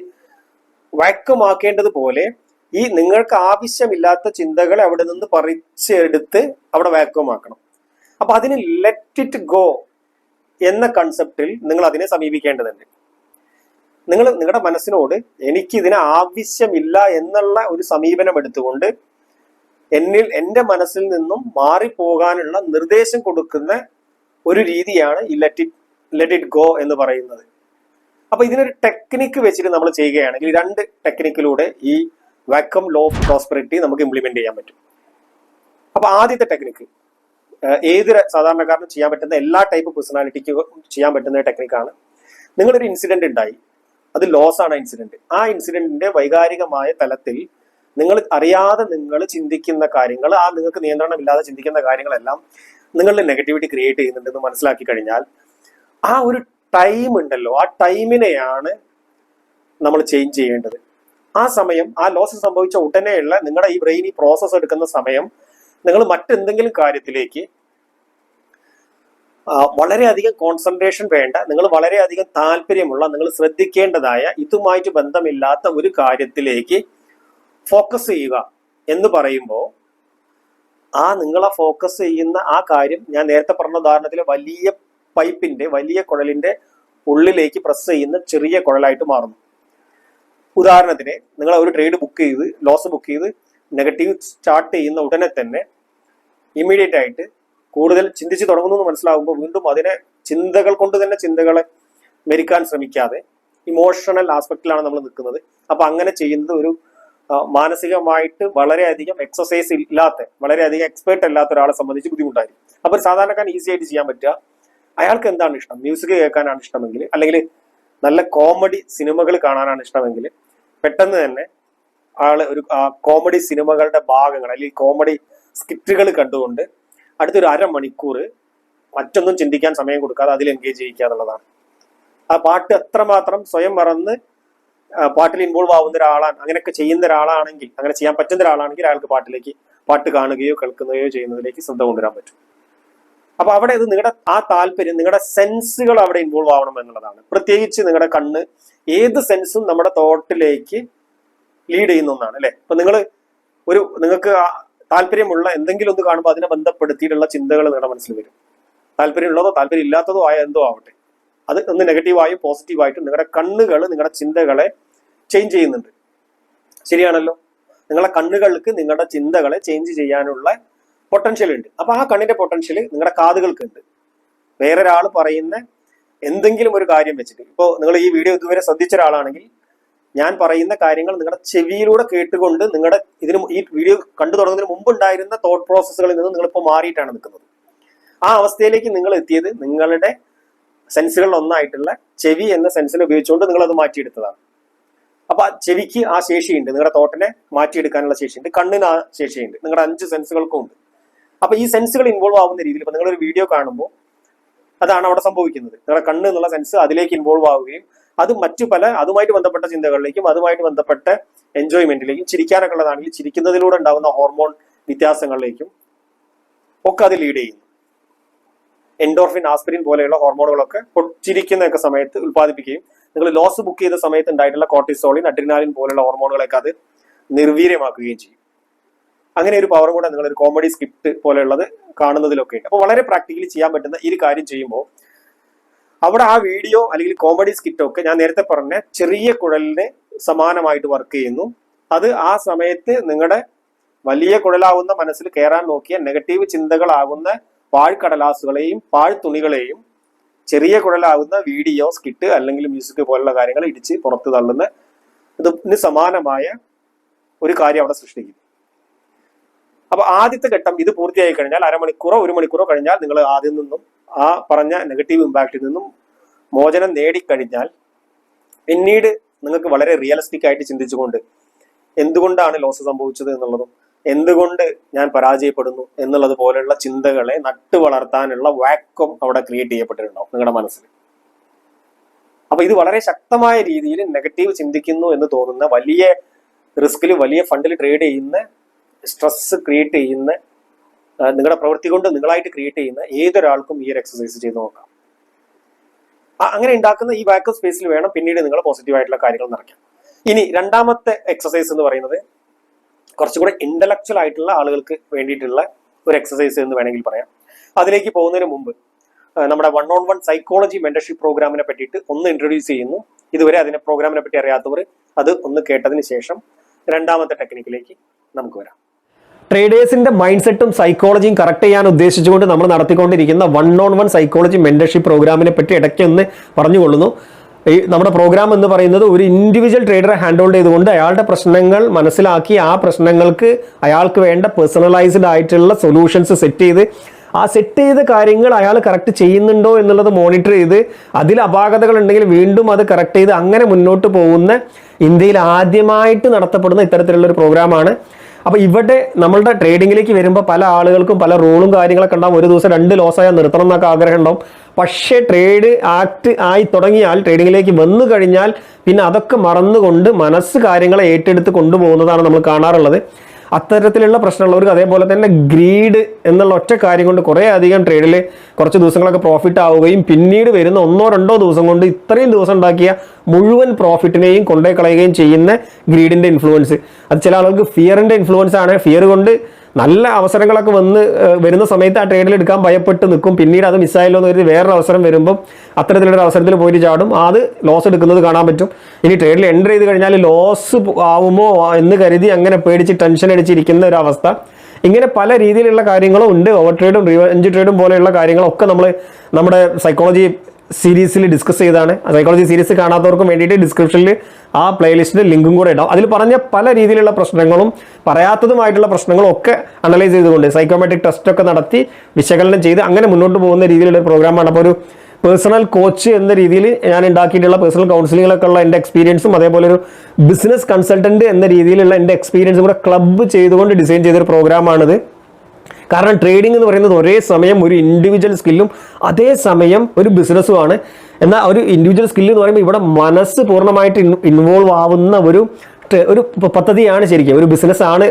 വാക്വമാക്കേണ്ടതുപോലെ ഈ നിങ്ങൾക്ക് ആവശ്യമില്ലാത്ത ചിന്തകളെ അവിടെ നിന്ന് പറിച്ചെടുത്ത് അവിടെ വാക്വമാക്കണം അപ്പൊ അതിന് ലെറ്റ് ഇറ്റ് ഗോ എന്ന കൺസെപ്റ്റിൽ നിങ്ങൾ അതിനെ സമീപിക്കേണ്ടതുണ്ട്. നിങ്ങൾ നിങ്ങളുടെ മനസ്സിനോട് എനിക്ക് ഇതിന് ആവശ്യമില്ല എന്നുള്ള ഒരു സമീപനം എടുത്തുകൊണ്ട് എന്നിൽ എന്റെ മനസ്സിൽ നിന്നും മാറിപ്പോകാനുള്ള നിർദ്ദേശം കൊടുക്കുന്ന ഒരു രീതിയാണ് ഈ let it let it go എന്ന് പറയുന്നത്. അപ്പൊ ഇതിനൊരു ടെക്നിക്ക് വെച്ചിട്ട് നമ്മൾ ചെയ്യുകയാണെങ്കിൽ രണ്ട് ടെക്നിക്കിലൂടെ ഈ വാക്വം ലോ ഓഫ് പ്രോസ്പെറിറ്റി നമുക്ക് ഇംപ്ലിമെന്റ് ചെയ്യാൻ പറ്റും. അപ്പൊ ആദ്യത്തെ ടെക്നിക്ക് ഏത് സാധാരണക്കാരനും ചെയ്യാൻ പറ്റുന്ന എല്ലാ ടൈപ്പ് പേഴ്സണാലിറ്റിക്ക് ചെയ്യാൻ പറ്റുന്ന ടെക്നിക്കാണ് നിങ്ങളൊരു ഇൻസിഡന്റ് ഉണ്ടായി. അത് ലോസ് ആണ് ഇൻസിഡന്റ് ആ ഇൻസിഡന്റിന്റെ വൈകാരികമായ തലത്തിൽ നിങ്ങൾ അറിയാതെ നിങ്ങൾ ചിന്തിക്കുന്ന കാര്യങ്ങൾ ആ നിങ്ങൾക്ക് നിയന്ത്രണമില്ലാതെ ചിന്തിക്കുന്ന കാര്യങ്ങളെല്ലാം നിങ്ങളുടെ നെഗറ്റിവിറ്റി ക്രിയേറ്റ് ചെയ്യുന്നുണ്ടെന്ന് മനസ്സിലാക്കി കഴിഞ്ഞാൽ ആ ഒരു ടൈം ഉണ്ടല്ലോ. ആ ടൈമിനെയാണ് നമ്മൾ ചേഞ്ച് ചെയ്യേണ്ടത്. ആ സമയം ആ ലോസ് സംഭവിച്ച ഉടനെയുള്ള നിങ്ങളുടെ ഈ ബ്രെയിൻ ഈ പ്രോസസ്സ് എടുക്കുന്ന സമയം നിങ്ങൾ മറ്റെന്തെങ്കിലും കാര്യത്തിലേക്ക് വളരെയധികം കോൺസെൻട്രേഷൻ വേണ്ട. നിങ്ങൾ വളരെയധികം താല്പര്യമുള്ള നിങ്ങൾ ശ്രദ്ധിക്കേണ്ടതായ ഇതുമായിട്ട് ബന്ധമില്ലാത്ത ഒരു കാര്യത്തിലേക്ക് ഫോക്കസ് ചെയ്യുക എന്ന് പറയുമ്പോൾ ആ നിങ്ങളെ ഫോക്കസ് ചെയ്യുന്ന ആ കാര്യം ഞാൻ നേരത്തെ പറഞ്ഞ ഉദാഹരണത്തിൽ വലിയ പൈപ്പിന്റെ വലിയ കുഴലിന്റെ ഉള്ളിലേക്ക് പ്രസ് ചെയ്യുന്ന ചെറിയ കുഴലായിട്ട് മാറുന്നു. ഉദാഹരണത്തിന് നിങ്ങൾ ഒരു ട്രേഡ് ബുക്ക് ചെയ്ത് ലോസ് ബുക്ക് ചെയ്ത് നെഗറ്റീവ് സ്റ്റാർട്ട് ചെയ്യുന്ന ഉടനെ തന്നെ ഇമ്മീഡിയറ്റ് ആയിട്ട് കൂടുതൽ ചിന്തിച്ചു തുടങ്ങുന്നു എന്ന് മനസ്സിലാകുമ്പോൾ വീണ്ടും അതിനെ ചിന്തകൾ കൊണ്ട് തന്നെ ചിന്തകളെ മെരിക്കാൻ ശ്രമിക്കാതെ ഇമോഷണൽ ആസ്പെക്റ്റിലാണ് നമ്മൾ നിൽക്കുന്നത്. അപ്പൊ അങ്ങനെ ചെയ്യുന്നത് ഒരു മാനസികമായിട്ട് വളരെയധികം എക്സസൈസ് ഇല്ലാത്ത വളരെയധികം എക്സ്പേർട്ട് അല്ലാത്ത ഒരാളെ സംബന്ധിച്ച് ബുദ്ധിമുട്ടായിരിക്കും. അപ്പൊ സാധാരണക്കാരൻ ഈസി ആയിട്ട് ചെയ്യാൻ പറ്റുക. അയാൾക്ക് എന്താണ് ഇഷ്ടം? മ്യൂസിക് കേൾക്കാനാണ് ഇഷ്ടമെങ്കിൽ അല്ലെങ്കിൽ നല്ല കോമഡി സിനിമകൾ കാണാനാണ് ഇഷ്ടമെങ്കിൽ പെട്ടെന്ന് തന്നെ ആൾ ഒരു കോമഡി സിനിമകളുടെ ഭാഗങ്ങൾ അല്ലെങ്കിൽ കോമഡി സ്കിറ്റുകൾ കണ്ടുകൊണ്ട് അടുത്തൊരു അരമണിക്കൂർ മറ്റൊന്നും ചിന്തിക്കാൻ സമയം കൊടുക്കാതെ അതിൽ എൻഗേജ് ചെയ്യിക്കുക എന്നുള്ളതാണ്. ആ പാട്ട് എത്രമാത്രം സ്വയം മറന്ന് പാട്ടിൽ ഇൻവോൾവ് ആവുന്ന ഒരാളാണ് അങ്ങനെയൊക്കെ ചെയ്യുന്ന ഒരാളാണെങ്കിൽ അങ്ങനെ ചെയ്യാൻ പറ്റുന്ന ഒരാളാണെങ്കിൽ അയാൾക്ക് പാട്ടിലേക്ക് പാട്ട് കാണുകയോ കേൾക്കുകയോ ചെയ്യുന്നതിലേക്ക് ശ്രദ്ധ കൊണ്ടുവരാൻ പറ്റും. അപ്പൊ അവിടെ ഇത് നിങ്ങളുടെ ആ താല്പര്യം നിങ്ങളുടെ സെൻസുകൾ അവിടെ ഇൻവോൾവ് ആവണം എന്നുള്ളതാണ്. പ്രത്യേകിച്ച് നിങ്ങളുടെ കണ്ണ് ഏത് സെൻസും നമ്മുടെ തോട്ടിലേക്ക് ലീഡ് ചെയ്യുന്ന ഒന്നാണ് അല്ലെ? അപ്പൊ നിങ്ങൾ ഒരു നിങ്ങൾക്ക് താല്പര്യമുള്ള എന്തെങ്കിലും ഒന്ന് കാണുമ്പോൾ അതിനെ ബന്ധപ്പെടുത്തിയിട്ടുള്ള ചിന്തകൾ നിങ്ങളുടെ മനസ്സിൽ വരും. താല്പര്യമുള്ളതോ താല്പര്യം ഇല്ലാത്തതോ ആയ എന്തോ ആവട്ടെ. അത് ഒന്ന് നെഗറ്റീവായും പോസിറ്റീവായിട്ടും നിങ്ങളുടെ കണ്ണുകൾ നിങ്ങളുടെ ചിന്തകളെ ചേഞ്ച് ചെയ്യുന്നുണ്ട്. ശരിയാണല്ലോ? നിങ്ങളുടെ കണ്ണുകൾക്ക് നിങ്ങളുടെ ചിന്തകളെ ചേഞ്ച് ചെയ്യാനുള്ള പൊട്ടൻഷ്യൽ ഉണ്ട്. അപ്പൊ ആ കണ്ണിന്റെ പൊട്ടൻഷ്യൽ നിങ്ങളുടെ കാതുകൾക്ക് ഉണ്ട്. വേറൊരാൾ പറയുന്ന എന്തെങ്കിലും ഒരു കാര്യം വെച്ചിട്ട് ഇപ്പോൾ നിങ്ങൾ ഈ വീഡിയോ ഇതുവരെ ശ്രദ്ധിച്ച ഒരാളാണെങ്കിൽ ഞാൻ പറയുന്ന കാര്യങ്ങൾ നിങ്ങളുടെ ചെവിയിലൂടെ കേട്ടുകൊണ്ട് നിങ്ങളുടെ ഇതിന് ഈ വീഡിയോ കണ്ടു തുടങ്ങുന്നതിന് മുമ്പ് ഉണ്ടായിരുന്ന തോട്ട് പ്രോസസ്സുകളിൽ നിന്ന് നിങ്ങളിപ്പോൾ മാറിയിട്ടാണ് നിൽക്കുന്നത്. ആ അവസ്ഥയിലേക്ക് നിങ്ങൾ എത്തിയത് നിങ്ങളുടെ സെൻസുകളിൽ ഒന്നായിട്ടുള്ള ചെവി എന്ന സെൻസിനെ ഉപയോഗിച്ചുകൊണ്ട് നിങ്ങൾ അത് മാറ്റിയെടുത്തതാണ്. അപ്പൊ ആ ചെവിക്ക് ആ ശേഷിയുണ്ട്. നിങ്ങളുടെ തോട്ടിനെ മാറ്റിയെടുക്കാനുള്ള ശേഷിയുണ്ട്. കണ്ണിന് ആ ശേഷിയുണ്ട്. നിങ്ങളുടെ അഞ്ച് സെൻസുകൾക്കും ഉണ്ട്. അപ്പൊ ഈ സെൻസുകൾ ഇൻവോൾവ് ആവുന്ന രീതിയിൽ ഇപ്പൊ നിങ്ങളൊരു വീഡിയോ കാണുമ്പോൾ അതാണ് അവിടെ സംഭവിക്കുന്നത്. നിങ്ങളുടെ കണ്ണ് എന്നുള്ള സെൻസ് അതിലേക്ക് ഇൻവോൾവ് ആവുകയും അത് മറ്റു പല അതുമായിട്ട് ബന്ധപ്പെട്ട ചിന്തകളിലേക്കും അതുമായിട്ട് ബന്ധപ്പെട്ട എൻജോയ്മെന്റിലേക്കും ചിരിക്കാനൊക്കെ ഉള്ളതാണെങ്കിൽ ചിരിക്കുന്നതിലൂടെ ഉണ്ടാകുന്ന ഹോർമോൺ വ്യത്യാസങ്ങളിലേക്കും ഒക്കെ അത് ലീഡ് ചെയ്യുന്നു. എൻഡോർഫിൻ ആസ്പിരിൻ പോലെയുള്ള ഹോർമോണുകളൊക്കെ ചിരിക്കുന്നൊക്കെ സമയത്ത് ഉത്പാദിപ്പിക്കുകയും നിങ്ങൾ ലോസ് ബുക്ക് ചെയ്ത സമയത്ത് ഉണ്ടായിട്ടുള്ള കോർട്ടിസോളിൻ അഡ്രിനാലിൻ പോലുള്ള ഹോർമോണുകളൊക്കെ അത് നിർവീര്യമാക്കുകയും ചെയ്യും. അങ്ങനെ ഒരു പവർ കൂടെ നിങ്ങൾ ഒരു കോമഡി സ്ക്രിപ്റ്റ് പോലെയുള്ളത് കാണുന്നതിലൊക്കെ ഉണ്ട്. അപ്പോൾ വളരെ പ്രാക്ടിക്കലി ചെയ്യാൻ പറ്റുന്ന ഈ കാര്യം ചെയ്യുമ്പോൾ അവിടെ ആ വീഡിയോ അല്ലെങ്കിൽ കോമഡി സ്കിറ്റോ ഒക്കെ ഞാൻ നേരത്തെ പറഞ്ഞ ചെറിയ കുഴലിന് സമാനമായിട്ട് വർക്ക് ചെയ്യുന്നു. അത് ആ സമയത്ത് നിങ്ങളുടെ വലിയ കുഴലാവുന്ന മനസ്സിൽ കയറാൻ നോക്കിയ നെഗറ്റീവ് ചിന്തകളാകുന്ന പാഴ്ക്കടലാസുകളെയും പാഴ്ത്തുണികളെയും ചെറിയ കുഴലാകുന്ന വീഡിയോ സ്കിറ്റ് അല്ലെങ്കിൽ മ്യൂസിക് പോലുള്ള കാര്യങ്ങൾ ഇടിച്ച് പുറത്തു തള്ളുന്ന ഇതിന് സമാനമായ ഒരു കാര്യം അവിടെ സൃഷ്ടിക്കും അപ്പൊ ആദ്യത്തെ ഘട്ടം ഇത് പൂർത്തിയായി കഴിഞ്ഞാൽ അരമണിക്കൂറോ ഒരു മണിക്കൂറോ കഴിഞ്ഞാൽ നിങ്ങൾ ആദ്യം നിന്നും ആ പറഞ്ഞ നെഗറ്റീവ് ഇമ്പാക്റ്റിൽ നിന്നും മോചനം നേടിക്കഴിഞ്ഞാൽ പിന്നീട് നിങ്ങൾക്ക് വളരെ റിയലിസ്റ്റിക് ആയിട്ട് ചിന്തിച്ചുകൊണ്ട് എന്തുകൊണ്ടാണ് ലോസ് സംഭവിച്ചത് എന്നുള്ളതും എന്തുകൊണ്ട് ഞാൻ പരാജയപ്പെടുന്നു എന്നുള്ളത് പോലെയുള്ള ചിന്തകളെ നട്ടു വളർത്താനുള്ള വാക്വം അവിടെ ക്രിയേറ്റ് ചെയ്യപ്പെട്ടിട്ടുണ്ടാവും നിങ്ങളുടെ മനസ്സിൽ. അപ്പൊ ഇത് വളരെ ശക്തമായ രീതിയിൽ നെഗറ്റീവ് ചിന്തിക്കുന്നു എന്ന് തോന്നുന്ന വലിയ റിസ്കിൽ വലിയ ഫണ്ടിൽ ട്രേഡ് ചെയ്യുന്ന സ്ട്രെസ് ക്രിയേറ്റ് ചെയ്യുന്ന നിങ്ങളുടെ പ്രവൃത്തി കൊണ്ട് നിങ്ങളായിട്ട് ക്രിയേറ്റ് ചെയ്യുന്ന ഏതൊരാൾക്കും ഈ ഒരു എക്സസൈസ് ചെയ്ത് നോക്കാം. അങ്ങനെ ഉണ്ടാക്കുന്ന ഈ വാക്വം സ്പേസിൽ വേണം പിന്നീട് നിങ്ങൾ പോസിറ്റീവ് ആയിട്ടുള്ള കാര്യങ്ങൾ നിറയ്ക്കാം ഇനി രണ്ടാമത്തെ എക്സസൈസ് എന്ന് പറയുന്നത് കുറച്ചുകൂടെ ഇന്റലക്ച്വൽ ആയിട്ടുള്ള ആളുകൾക്ക് വേണ്ടിയിട്ടുള്ള ഒരു എക്സസൈസ് എന്ന് വേണമെങ്കിൽ പറയാം. അതിലേക്ക് പോകുന്നതിന് മുമ്പ് നമ്മുടെ one on one psychology mentorship പ്രോഗ്രാമിനെ പറ്റിയിട്ട് ഒന്ന് ഇൻട്രൊഡ്യൂസ് ചെയ്യുന്നു. ഇതുവരെ അതിനെ പ്രോഗ്രാമിനെ പറ്റി അറിയാത്തവർ അത് ഒന്ന് കേട്ടതിന് ശേഷം രണ്ടാമത്തെ ടെക്നിക്കിലേക്ക് നമുക്ക് വരാം. ട്രേഡേഴ്സിന്റെ മൈൻഡ് സെറ്റും സൈക്കോളജിയും കറക്റ്റ് ചെയ്യാൻ ഉദ്ദേശിച്ചുകൊണ്ട് നമ്മൾ നടത്തിക്കൊണ്ടിരിക്കുന്ന one on one psychology mentorship പ്രോഗ്രാമിനെ പറ്റി ഇടയ്ക്ക് ഒന്ന് പറഞ്ഞുകൊള്ളുന്നു. ഈ നമ്മുടെ പ്രോഗ്രാം എന്ന് പറയുന്നത് ഒരു ഇൻഡിവിജ്വൽ ട്രേഡറെ ഹാൻഡ് ഹോൾഡ് ചെയ്തുകൊണ്ട് അയാളുടെ പ്രശ്നങ്ങൾ മനസ്സിലാക്കി ആ പ്രശ്നങ്ങൾക്ക് അയാൾക്ക് വേണ്ട പേഴ്സണലൈസ്ഡ് ആയിട്ടുള്ള സൊല്യൂഷൻസ് സെറ്റ് ചെയ്ത് ആ സെറ്റ് ചെയ്ത കാര്യങ്ങൾ അയാൾ കറക്റ്റ് ചെയ്യുന്നുണ്ടോ എന്നുള്ളത് മോണിറ്റർ ചെയ്ത് അതിൽ അപാകതകൾ ഉണ്ടെങ്കിൽ വീണ്ടും അത് കറക്റ്റ് ചെയ്ത് അങ്ങനെ മുന്നോട്ട് പോകുന്ന ഇന്ത്യയിൽ ആദ്യമായിട്ട് നടത്തപ്പെടുന്ന ഇത്തരത്തിലുള്ള ഒരു പ്രോഗ്രാമാണ് അപ്പോൾ ഇവിടെ നമ്മളുടെ ട്രേഡിങ്ങിലേക്ക് വരുമ്പോൾ പല ആളുകൾക്കും പല റൂളും കാര്യങ്ങളൊക്കെ ഉണ്ടാവും. ഒരു ദിവസം രണ്ട് ലോസായാൽ നിർത്തണം എന്നൊക്കെ ആഗ്രഹം ഉണ്ടാവും. പക്ഷേ ട്രേഡ് ആക്ട് ആയി തുടങ്ങിയാൽ ട്രേഡിങ്ങിലേക്ക് വന്നു കഴിഞ്ഞാൽ പിന്നെ അതൊക്കെ മറന്നുകൊണ്ട് മനസ്സ് കാര്യങ്ങളെ ഏറ്റെടുത്ത് കൊണ്ടുപോകുന്നതാണ് നമ്മൾ കാണാറുള്ളത്. അത്തരത്തിലുള്ള പ്രശ്നമുള്ളവർക്ക് അതേപോലെ തന്നെ ഗ്രീഡ് എന്നുള്ള ഒറ്റ കാര്യം കൊണ്ട് കുറേ അധികം ട്രേഡിൽ കുറച്ച് ദിവസങ്ങളൊക്കെ പ്രോഫിറ്റ് ആവുകയും പിന്നീട് വരുന്ന ഒന്നോ രണ്ടോ ദിവസം കൊണ്ട് ഇത്രയും ദിവസം ഉണ്ടാക്കിയ മുഴുവൻ പ്രോഫിറ്റിനെയും കൊണ്ടേ കളയുകയും ചെയ്യുന്ന ഗ്രീഡിന്റെ ഇൻഫ്ലുവൻസ് അത് ചില ആളുകൾക്ക് ഫിയറിന്റെ ഇൻഫ്ലുവൻസ് ആണ്. ഫിയർ കൊണ്ട് നല്ല അവസരങ്ങളൊക്കെ വന്ന് വരുന്ന സമയത്ത് ആ ട്രേഡിൽ എടുക്കാൻ ഭയപ്പെട്ട് നിൽക്കും. പിന്നീട് അത് മിസ്സായല്ലോ എന്ന് കരുതി വേറൊരു അവസരം വരുമ്പം അത്തരത്തിലൊരു അവസരത്തിൽ പോയിട്ട് ചാടും. അത് ലോസ് എടുക്കുന്നത് കാണാൻ പറ്റും. ഇനി ട്രേഡിൽ എന്റർ ചെയ്ത് കഴിഞ്ഞാൽ ലോസ് ആവുമോ എന്ന് കരുതി അങ്ങനെ പേടിച്ച് ടെൻഷൻ അടിച്ചിരിക്കുന്ന ഒരു അവസ്ഥ. ഇങ്ങനെ പല രീതിയിലുള്ള കാര്യങ്ങളും ഉണ്ട്. ഓവർ ട്രേഡും റിവഞ്ച് ട്രേഡും പോലെയുള്ള കാര്യങ്ങളൊക്കെ നമ്മൾ നമ്മുടെ സൈക്കോളജി സീരീസിൽ ഡിസ്കസ് ചെയ്താണ്. സൈക്കോളജി സീരീസ് കാണാത്തവർക്കും വേണ്ടിയിട്ട് ഡിസ്ക്രിപ്ഷനിൽ ആ പ്ലേലിസ്റ്റിന്റെ ലിങ്കും കൂടെ ഇടാം. അതിൽ പറഞ്ഞ പല രീതിയിലുള്ള പ്രശ്നങ്ങളും പറയാത്തതുമായിട്ടുള്ള പ്രശ്നങ്ങളും ഒക്കെ അനലൈസ് ചെയ്തുകൊണ്ട് സൈക്കോമെട്രിക് ടെസ്റ്റ് ഒക്കെ നടത്തി വിശകലനം ചെയ്ത് അങ്ങനെ മുന്നോട്ട് പോകുന്ന രീതിയിലുള്ള പ്രോഗ്രാമാണ് അപ്പോൾ ഒരു പേഴ്സണൽ കോച്ച് എന്ന രീതിയിൽ ഞാൻ ഉണ്ടാക്കിയിട്ടുള്ള പേഴ്സണൽ കൗൺസിലിങ്ങിലൊക്കെ ഉള്ള എന്റെ എക്സ്പീരിയൻസും അതേപോലെ ഒരു ബിസിനസ് കൺസൾട്ടന്റ് എന്ന രീതിയിലുള്ള എന്റെ എക്സ്പീരിയൻസും കൂടെ ക്ലബ്ബ് ചെയ്തുകൊണ്ട് ഡിസൈൻ ചെയ്തൊരു പ്രോഗ്രാമാണിത് കാരണം ട്രേഡിംഗ് എന്ന് പറയുന്നത് ഒരേ സമയം ഒരു ഇൻഡിവിജ്വൽ സ്കില്ലും അതേ സമയം ഒരു ബിസിനസ്സുമാണ് എന്നാൽ ഒരു ഇൻഡിവിജ്വൽ സ്കില്ല് എന്ന് പറയുമ്പോൾ ഇവിടെ മനസ്സ് പൂർണമായിട്ട് ഇൻവോൾവ് ആവുന്ന ഒരു ഒരു പദ്ധതിയാണ് ശരിക്കും. ഒരു ബിസിനസ്സാണ്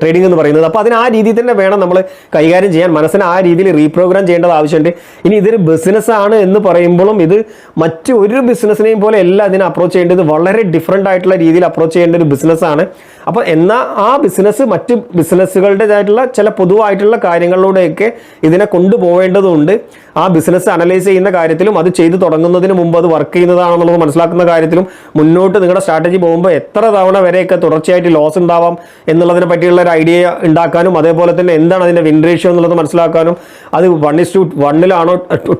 ട്രേഡിംഗ് എന്ന് പറയുന്നത്. അപ്പോൾ അതിന് ആ രീതിയിൽ തന്നെ വേണം നമ്മൾ കൈകാര്യം ചെയ്യാൻ. മനസ്സിനെ ആ രീതിയിൽ റീപ്രോഗ്രാം ചെയ്യേണ്ടത് ആവശ്യമുണ്ട്. ഇനി ഇതൊരു ബിസിനസ്സാണ് എന്ന് പറയുമ്പോഴും ഇത് മറ്റു ഒരു ബിസിനസ്സിനെയും പോലെ അല്ല അതിനെ അപ്രോച്ച് ചെയ്യേണ്ടത്. വളരെ ഡിഫറെന്റ് ആയിട്ടുള്ള രീതിയിൽ അപ്രോച്ച് ചെയ്യേണ്ട ഒരു ബിസിനസ്സാണ് അപ്പോൾ എന്നാൽ ആ ബിസിനസ് മറ്റ് ബിസിനസ്സുകളുടേതായിട്ടുള്ള ചില പൊതുവായിട്ടുള്ള കാര്യങ്ങളിലൂടെയൊക്കെ ഇതിനെ കൊണ്ടുപോകേണ്ടതുണ്ട്. ആ ബിസിനസ് അനലൈസ് ചെയ്യുന്ന കാര്യത്തിലും അത് ചെയ്തു തുടങ്ങുന്നതിന് മുമ്പ് അത് വർക്ക് ചെയ്യുന്നതാണെന്നുള്ളത് മനസ്സിലാക്കുന്ന കാര്യത്തിലും മുന്നോട്ട് നിങ്ങളുടെ സ്ട്രാറ്റജി പോകുമ്പോൾ എത്ര തവണ വരെയൊക്കെ തുടർച്ചയായിട്ട് ലോസ് ഉണ്ടാവാം എന്നുള്ളതിനെ പറ്റിയുള്ള ഒരു ഐഡിയ ഉണ്ടാക്കാനും അതേപോലെ തന്നെ എന്താണ് അതിന്റെ വിൻ റേഷ്യോ എന്നുള്ളത് മനസ്സിലാക്കാനും അത് വൺ ഇസ് ടു വണ്ണിലാണോ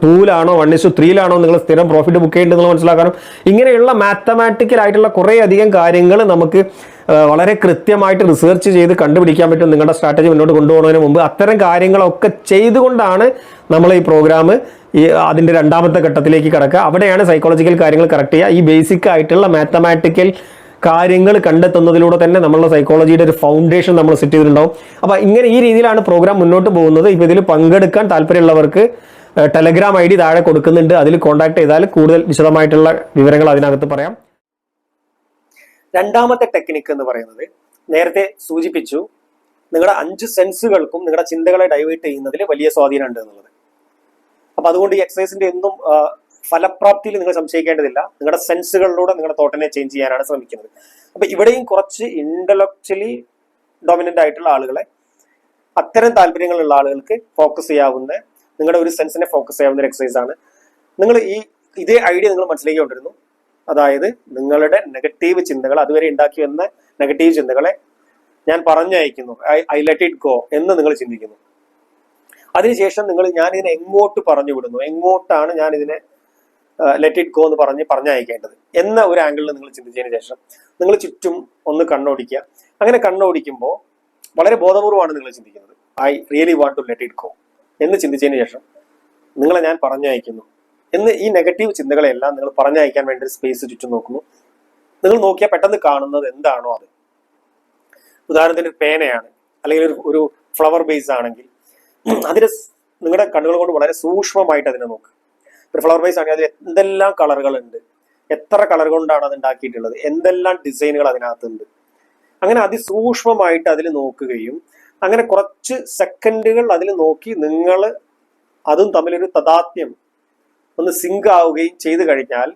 ടൂവിലാണോ വൺ ഇസ് ടു ത്രീയിലാണോ നിങ്ങൾ സ്ഥിരം പ്രോഫിറ്റ് ബുക്ക് ചെയ്യേണ്ടതെന്ന് മനസ്സിലാക്കാനും ഇങ്ങനെയുള്ള മാത്തമാറ്റിക്കൽ ആയിട്ടുള്ള കുറേ അധികം കാര്യങ്ങൾ നമുക്ക് വളരെ കൃത്യമായിട്ട് റിസർച്ച് ചെയ്ത് കണ്ടുപിടിക്കാൻ പറ്റും. നിങ്ങളുടെ സ്ട്രാറ്റജി മുന്നോട്ട് കൊണ്ടുപോകുന്നതിന് മുമ്പ് അത്തരം കാര്യങ്ങളൊക്കെ ചെയ്തുകൊണ്ടാണ് നമ്മൾ ഈ പ്രോഗ്രാം ഈ അതിന്റെ രണ്ടാമത്തെ ഘട്ടത്തിലേക്ക് കിടക്കുക. അവിടെയാണ് സൈക്കോളജിക്കൽ കാര്യങ്ങൾ കറക്റ്റ് ചെയ്യുക. ഈ ബേസിക് ആയിട്ടുള്ള മാത്തമാറ്റിക്കൽ കാര്യങ്ങൾ കണ്ടെത്തുന്നതിലൂടെ തന്നെ നമ്മളുടെ സൈക്കോളജിയുടെ ഒരു ഫൗണ്ടേഷൻ നമ്മൾ സെറ്റ് ചെയ്തിട്ടുണ്ടാവും. അപ്പോൾ ഇങ്ങനെ ഈ രീതിയിലാണ് പ്രോഗ്രാം മുന്നോട്ട് പോകുന്നത്. ഇപ്പോൾ ഇതിൽ പങ്കെടുക്കാൻ താല്പര്യമുള്ളവർക്ക് ടെലഗ്രാം ഐ ഡി താഴെ കൊടുക്കുന്നുണ്ട്. അതിൽ കോൺടാക്ട് ചെയ്താൽ കൂടുതൽ വിശദമായിട്ടുള്ള വിവരങ്ങൾ അതിനകത്ത് പറയാം. രണ്ടാമത്തെ ടെക്നിക്ക് എന്ന് പറയുന്നത് നേരത്തെ സൂചിപ്പിച്ചു നിങ്ങളുടെ അഞ്ച് സെൻസുകൾക്കും നിങ്ങളുടെ ചിന്തകളെ ഡൈവേർട്ട് ചെയ്യുന്നതിൽ വലിയ സ്വാധീനം ഉണ്ട് എന്നുള്ളത്. അപ്പൊ അതുകൊണ്ട് ഈ എക്സസൈസിന്റെ ഒന്നും ഫലപ്രാപ്തിയിൽ നിങ്ങൾ സംശയിക്കേണ്ടതില്ല. നിങ്ങളുടെ സെൻസുകളിലൂടെ നിങ്ങളുടെ തോട്ടനെ ചേഞ്ച് ചെയ്യാനാണ് ശ്രമിക്കുന്നത്. അപ്പൊ ഇവിടെയും കുറച്ച് ഇന്റലക്ച്വലി ഡൊമിനന്റ് ആയിട്ടുള്ള ആളുകളെ അത്തരം താല്പര്യങ്ങളുള്ള ആളുകൾക്ക് ഫോക്കസ് ചെയ്യാവുന്ന നിങ്ങളുടെ ഒരു സെൻസിനെ ഫോക്കസ് ചെയ്യാവുന്ന ഒരു എക്സസൈസ് ആണ്. നിങ്ങൾ ഈ ഇതേ ഐഡിയ നിങ്ങൾ മനസ്സിലേക്ക് കൊണ്ടിരുന്നു അതായത് നിങ്ങളുടെ നെഗറ്റീവ് ചിന്തകൾ അതുവരെ ഉണ്ടാക്കി വന്ന നെഗറ്റീവ് ചിന്തകളെ ഞാൻ പറഞ്ഞയക്കുന്നു. I I let it go എന്ന് നിങ്ങൾ ചിന്തിക്കുന്നു. അതിനുശേഷം നിങ്ങൾ ഞാൻ ഇതിനെ എങ്ങോട്ട് പറഞ്ഞു വിടുന്നു? എങ്ങോട്ടാണ് ഞാൻ ഇതിനെ ലെറ്റ് ഇറ്റ് ഗോ എന്ന് പറഞ്ഞ് പറഞ്ഞയക്കേണ്ടത്? എന്ന ഒരു ആംഗിളിൽ നിങ്ങൾ ചിന്തിച്ചതിന് ശേഷം നിങ്ങൾ ചുറ്റും ഒന്ന് കണ്ണോടിക്കുക. അങ്ങനെ കണ്ണോടിക്കുമ്പോൾ വളരെ ബോധപൂർവമാണ് നിങ്ങൾ ചിന്തിക്കുന്നത്. I really want to let it go എന്ന് ചിന്തിച്ചതിന് ശേഷം നിങ്ങളെ ഞാൻ പറഞ്ഞയക്കുന്നു. എന്ന് ഈ നെഗറ്റീവ് ചിന്തകളെല്ലാം നിങ്ങൾ പറഞ്ഞയക്കാൻ വേണ്ടി ഒരു സ്പേസ് ചുറ്റും നോക്കുന്നു. നിങ്ങൾ നോക്കിയാൽ പെട്ടെന്ന് കാണുന്നത് എന്താണോ അത്. ഉദാഹരണത്തിന് പേനയാണ് അല്ലെങ്കിൽ ഒരു ഒരു ഫ്ലവർ ബേസ് ആണെങ്കിൽ അതിന് നിങ്ങളുടെ കണ്ണുകൾ കൊണ്ട് വളരെ സൂക്ഷ്മമായിട്ട് അതിനെ നോക്കുക ഒരു ഫ്ലവർ ബേസ് ആണെങ്കിൽ അതിൽ എന്തെല്ലാം കളറുകൾ ഉണ്ട് എത്ര കളർ കൊണ്ടാണ് അത് ഉണ്ടാക്കിയിട്ടുള്ളത് എന്തെല്ലാം ഡിസൈനുകൾ അതിനകത്തുണ്ട്. അങ്ങനെ അതിസൂക്ഷ്മമായിട്ട് അതിൽ നോക്കുകയും അങ്ങനെ കുറച്ച് സെക്കൻഡുകൾ അതിൽ നോക്കി നിങ്ങൾ അതും തമ്മിലൊരു തദാത്മ്യം ഒന്ന് സിങ്ക് ആവുകയും ചെയ്തു കഴിഞ്ഞാൽ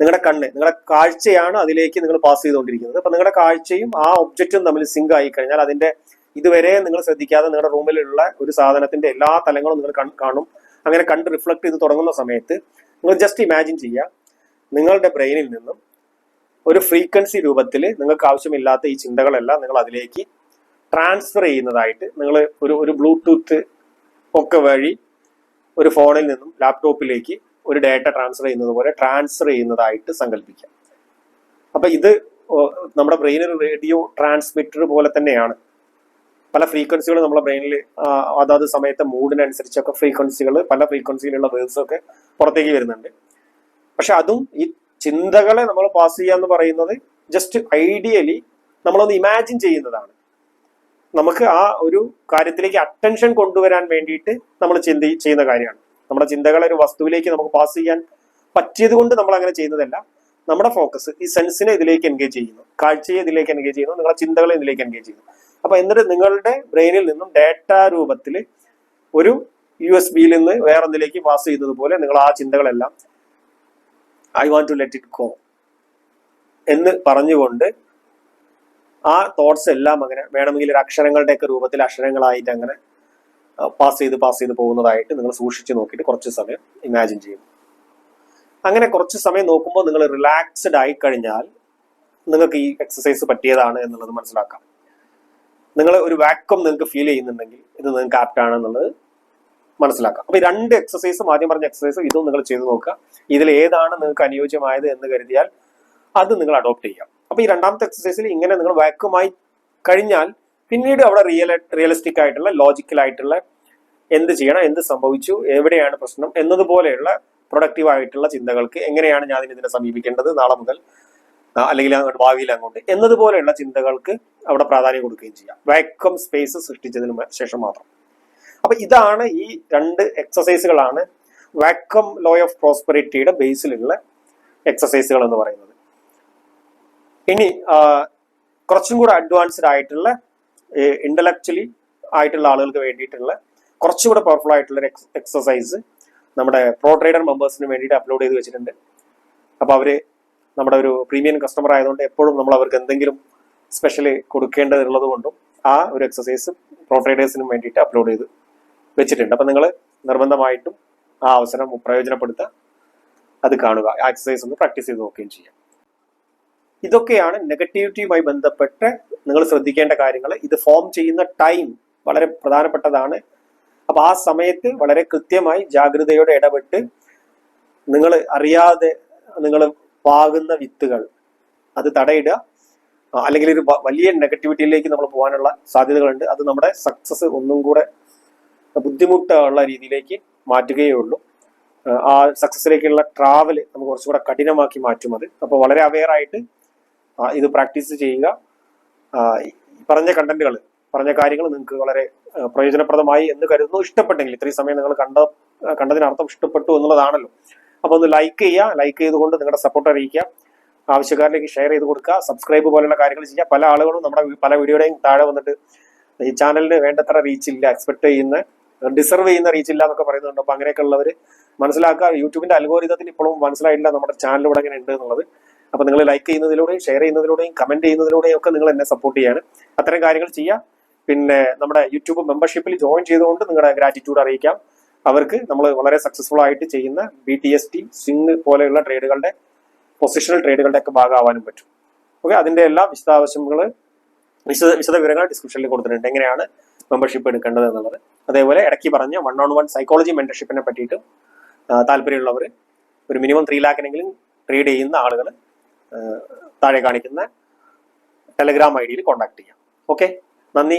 നിങ്ങളുടെ കണ്ണ് നിങ്ങളുടെ കാഴ്ചയാണ് അതിലേക്ക് നിങ്ങൾ പാസ് ചെയ്തുകൊണ്ടിരിക്കുന്നത്. അപ്പൊ നിങ്ങളുടെ കാഴ്ചയും ആ ഒബ്ജക്റ്റും തമ്മിൽ സിങ്ക് ആയി കഴിഞ്ഞാൽ അതിന്റെ ഇതുവരെ നിങ്ങൾ ശ്രദ്ധിക്കാതെ നിങ്ങളുടെ റൂമിലുള്ള ഒരു സാധനത്തിന്റെ എല്ലാ തലങ്ങളും നിങ്ങൾ കണ്. അങ്ങനെ കണ്ട് റിഫ്ലക്ട് ചെയ്ത് തുടങ്ങുന്ന സമയത്ത് നിങ്ങൾ ജസ്റ്റ് ഇമാജിൻ ചെയ്യുക നിങ്ങളുടെ ബ്രെയിനിൽ നിന്നും ഒരു ഫ്രീക്വൻസി രൂപത്തിൽ നിങ്ങൾക്ക് ആവശ്യമില്ലാത്ത ഈ ചിന്തകളെല്ലാം നിങ്ങൾ അതിലേക്ക് ട്രാൻസ്ഫർ ചെയ്യുന്നതായിട്ട് നിങ്ങൾ ഒരു ഒരു ബ്ലൂടൂത്ത് ഒക്കെ വഴി ഒരു ഫോണിൽ നിന്നും ലാപ്ടോപ്പിലേക്ക് ഒരു ഡേറ്റ ട്രാൻസ്ഫർ ചെയ്യുന്നത് പോലെ ട്രാൻസ്ഫർ ചെയ്യുന്നതായിട്ട് സങ്കല്പിക്കാം. അപ്പൊ ഇത് നമ്മുടെ ബ്രെയിനിൽ റേഡിയോ ട്രാൻസ്മിറ്റർ പോലെ തന്നെയാണ്. പല ഫ്രീക്വൻസികൾ നമ്മുടെ ബ്രെയിനിൽ അതാത് സമയത്തെ മൂഡിനനുസരിച്ചൊക്കെ ഫ്രീക്വൻസികൾ പല ഫ്രീക്വൻസിയിലുള്ള വേഴ്സ് ഒക്കെ പുറത്തേക്ക് വരുന്നുണ്ട്. പക്ഷെ അതും ഈ ചിന്തകളെ നമ്മൾ പാസ് ചെയ്യാന്ന് പറയുന്നത് ജസ്റ്റ് ഐഡിയലി നമ്മളൊന്ന് ഇമാജിൻ ചെയ്യുന്നതാണ്. നമുക്ക് ആ ഒരു കാര്യത്തിലേക്ക് അറ്റൻഷൻ കൊണ്ടുവരാൻ വേണ്ടിയിട്ട് നമ്മൾ ചിന്തി ചെയ്യുന്ന കാര്യമാണ്. നമ്മുടെ ചിന്തകളെ ഒരു വസ്തുവിലേക്ക് നമുക്ക് പാസ് ചെയ്യാൻ പറ്റിയത് കൊണ്ട് നമ്മൾ അങ്ങനെ ചെയ്യുന്നതല്ല. നമ്മുടെ ഫോക്കസ് ഈ സെൻസിനെ ഇതിലേക്ക് എൻഗേജ് ചെയ്യുന്നു. കാഴ്ചയെ ഇതിലേക്ക് എൻഗേജ് ചെയ്യുന്നു. നിങ്ങളുടെ ചിന്തകളെ ഇതിലേക്ക് എൻഗേജ് ചെയ്യുന്നു. അപ്പൊ എന്നിട്ട് നിങ്ങളുടെ ബ്രെയിനിൽ നിന്നും ഡാറ്റ രൂപത്തിൽ ഒരു യു എസ് ബിയിൽ നിന്ന് വേറെ എന്തിലേക്ക് പാസ് ചെയ്യുന്നത് പോലെ നിങ്ങൾ ആ ചിന്തകളെല്ലാം I want to let it go എന്ന് പറഞ്ഞുകൊണ്ട് ആ തോട്ട്സ് എല്ലാം അങ്ങനെ വേണമെങ്കിൽ ഒരു അക്ഷരങ്ങളുടെയൊക്കെ രൂപത്തിൽ അക്ഷരങ്ങളായിട്ട് അങ്ങനെ പാസ് ചെയ്ത് പാസ് ചെയ്ത് പോകുന്നതായിട്ട് നിങ്ങൾ സൂക്ഷിച്ച് നോക്കിയിട്ട് കുറച്ച് സമയം ഇമാജിൻ ചെയ്യും. അങ്ങനെ കുറച്ച് സമയം നോക്കുമ്പോൾ നിങ്ങൾ റിലാക്സ്ഡ് ആയി കഴിഞ്ഞാൽ നിങ്ങൾക്ക് ഈ എക്സസൈസ് പറ്റിയതാണ് എന്നുള്ളത് മനസ്സിലാക്കാം. നിങ്ങൾ ഒരു വാക്വം നിങ്ങൾക്ക് ഫീൽ ചെയ്യുന്നുണ്ടെങ്കിൽ ഇത് നിങ്ങൾക്ക് ആപ്റ്റാണ് എന്നുള്ളത് മനസ്സിലാക്കാം. അപ്പൊ രണ്ട് എക്സസൈസും ആദ്യം പറഞ്ഞ എക്സസൈസും ഇതും നിങ്ങൾ ചെയ്തു നോക്കുക. ഇതിൽ ഏതാണ് നിങ്ങൾക്ക് അനുയോജ്യമായത് എന്ന് കരുതിയാൽ അത് നിങ്ങൾ അഡോപ്റ്റ് ചെയ്യാം. അപ്പൊ ഈ രണ്ടാമത്തെ എക്സസൈസിൽ ഇങ്ങനെ നിങ്ങൾ വാക്കുമായി കഴിഞ്ഞാൽ പിന്നീട് അവിടെ റിയൽ റിയലിസ്റ്റിക് ആയിട്ടുള്ള ലോജിക്കൽ ആയിട്ടുള്ള എന്ത് ചെയ്യണം എന്ത് സംഭവിച്ചു എവിടെയാണ് പ്രശ്നം എന്നതുപോലെയുള്ള പ്രൊഡക്റ്റീവ് ആയിട്ടുള്ള ചിന്തകൾക്ക് എങ്ങനെയാണ് ഞാൻ ഇതിനെ സമീപിക്കേണ്ടത് നാളെ മുതൽ അല്ലെങ്കിൽ അങ്ങോട്ട് ഭാവിയിൽ അങ്ങോട്ട് എന്നതുപോലെയുള്ള ചിന്തകൾക്ക് അവിടെ പ്രാധാന്യം കൊടുക്കുകയും ചെയ്യാം. വാക്വം സ്പേസ് സൃഷ്ടിച്ചതിന് ശേഷം മാത്രം. അപ്പൊ ഇതാണ് ഈ രണ്ട് എക്സസൈസുകളാണ് വാക്വം ലോ ഓഫ് പ്രോസ്പെറിറ്റിയുടെ ബേസിലുള്ള എക്സസൈസുകൾ എന്ന് പറയുന്നത്. ഇനി കുറച്ചും കൂടെ അഡ്വാൻസ്ഡ് ആയിട്ടുള്ള ഇന്റലക്ച്വലി ആയിട്ടുള്ള ആളുകൾക്ക് വേണ്ടിയിട്ടുള്ള കുറച്ചും കൂടെ പവർഫുൾ ആയിട്ടുള്ള എക്സസൈസ് നമ്മുടെ പ്രോ ട്രേഡർ മെമ്പേഴ്സിന് വേണ്ടിയിട്ട് അപ്ലോഡ് ചെയ്ത് വെച്ചിട്ടുണ്ട്. അപ്പോൾ അവർ നമ്മുടെ ഒരു പ്രീമിയം കസ്റ്റമർ ആയതുകൊണ്ട് എപ്പോഴും നമ്മൾ അവർക്ക് എന്തെങ്കിലും സ്പെഷ്യൽ കൊടുക്കേണ്ടതുള്ളത് കൊണ്ടും ആ ഒരു എക്സസൈസ് പ്രോ ട്രേഡേഴ്സിനും വേണ്ടിയിട്ട് അപ്ലോഡ് ചെയ്ത് വെച്ചിട്ടുണ്ട്. അപ്പം നിങ്ങൾ നിർബന്ധമായിട്ടും ആ അവസരം പ്രയോജനപ്പെടുത്തുക അത് കാണുക. ആ എക്സസൈസ് ഒന്ന് പ്രാക്ടീസ് ചെയ്ത് നോക്കുകയും ചെയ്യാം. ഇതൊക്കെയാണ് നെഗറ്റിവിറ്റിയുമായി ബന്ധപ്പെട്ട് നിങ്ങൾ ശ്രദ്ധിക്കേണ്ട കാര്യങ്ങൾ. ഇത് ഫോം ചെയ്യുന്ന ടൈം വളരെ പ്രധാനപ്പെട്ടതാണ്. അപ്പൊ ആ സമയത്ത് വളരെ കൃത്യമായി ജാഗ്രതയോടെ ഇടപെട്ട് നിങ്ങൾ അറിയാതെ നിങ്ങൾ പാകുന്ന വിത്തുകൾ അത് തടയിടുക. അല്ലെങ്കിൽ ഒരു വലിയ നെഗറ്റിവിറ്റിയിലേക്ക് നമ്മൾ പോകാനുള്ള സാധ്യതകളുണ്ട്. അത് നമ്മുടെ സക്സസ് ഒന്നും കൂടെ ബുദ്ധിമുട്ടുള്ള രീതിയിലേക്ക് മാറ്റുകയേ ഉള്ളൂ. ആ, സക്സസിലേക്കുള്ള ട്രാവൽ നമുക്ക് കുറച്ചുകൂടെ കഠിനമാക്കി മാറ്റും അത്. അപ്പോൾ വളരെ അവെയർ ആയിട്ട് ഇത് പ്രാക്ടീസ് ചെയ്യുക. പറഞ്ഞ കണ്ടന്റുകൾ പറഞ്ഞ കാര്യങ്ങൾ നിങ്ങൾക്ക് വളരെ പ്രയോജനപ്രദമായി എന്ന് കരുതുന്നു. ഇഷ്ടപ്പെട്ടെങ്കിൽ ഇത്രയും സമയം നിങ്ങൾ കണ്ട കണ്ടതിനർത്ഥം ഇഷ്ടപ്പെട്ടു എന്നുള്ളതാണല്ലോ. അപ്പോൾ ഒന്ന് ലൈക്ക് ചെയ്യുക. ലൈക്ക് ചെയ്തുകൊണ്ട് നിങ്ങളുടെ സപ്പോർട്ട് അറിയിക്കുക. ആവശ്യക്കാരിലേക്ക് ഷെയർ ചെയ്ത് കൊടുക്കുക. സബ്സ്ക്രൈബ് പോലുള്ള കാര്യങ്ങൾ ചെയ്യുക. പല ആളുകളും നമ്മുടെ പല വീഡിയോയുടെയും താഴെ വന്നിട്ട് ഈ ചാനലിന് വേണ്ടത്ര റീച്ച് ഇല്ല. എക്സ്പെക്ട് ചെയ്യുന്ന ഡിസർവ് ചെയ്യുന്ന റീച്ച് ഇല്ല എന്നൊക്കെ പറയുന്നുണ്ട്. അപ്പോൾ അങ്ങനെയൊക്കെ ഉള്ളവർ മനസ്സിലാക്കുക. യൂട്യൂബിന്റെ അൽഗോരിതത്തിന് ഇപ്പോഴും മനസ്സിലായില്ല നമ്മുടെ ചാനൽ അങ്ങനെ ഉണ്ട് എന്നുള്ളത്. അപ്പൊ നിങ്ങൾ ലൈക്ക് ചെയ്യുന്നതിലൂടെയും ഷെയർ ചെയ്യുന്നതിലൂടെയും കമന്റ് ചെയ്യുന്നതിലൂടെയും ഒക്കെ നിങ്ങൾ എന്നെ സപ്പോർട്ട് ചെയ്യാണ്. അത്തരം കാര്യങ്ങൾ ചെയ്യുക പിന്നെ നമ്മുടെ യൂട്യൂബ് മെമ്പർഷിപ്പിൽ ജോയിൻ ചെയ്തുകൊണ്ട് നിങ്ങളുടെ ഗ്രാറ്റിറ്റ്യൂഡ് അറിയിക്കാം. അവർക്ക് നമ്മൾ വളരെ സക്സസ്ഫുൾ ആയിട്ട് ചെയ്യുന്ന B T S T swing പോലെയുള്ള ട്രേഡുകളുടെ പൊസിഷണൽ ട്രേഡുകളുടെ ഒക്കെ ഭാഗമാവാനും പറ്റും. ഓക്കെ അതിന്റെ എല്ലാ വിശദാവശ്യങ്ങൾ വിശദ വിശദ വിവരങ്ങൾ ഡിസ്ക്രിപ്ഷനിൽ കൊടുത്തിട്ടുണ്ട്. എങ്ങനെയാണ് മെമ്പർഷിപ്പ് എടുക്കേണ്ടത് എന്നുള്ളത്. അതേപോലെ ഇടയ്ക്ക് പറഞ്ഞ വൺ ഓൺ വൺ സൈക്കോളജി മെന്റർഷിപ്പിനെ പറ്റിയിട്ടും താല്പര്യമുള്ളവർ ഒരു മിനിമം ത്രീ ലാക്കിനെങ്കിലും ട്രേഡ് ചെയ്യുന്ന ആളുകൾ താഴെ കാണിക്കുന്ന ടെലഗ്രാം ഐ ഡിയിൽ കോൺടാക്ട് ചെയ്യാം. ഓക്കെ നന്ദി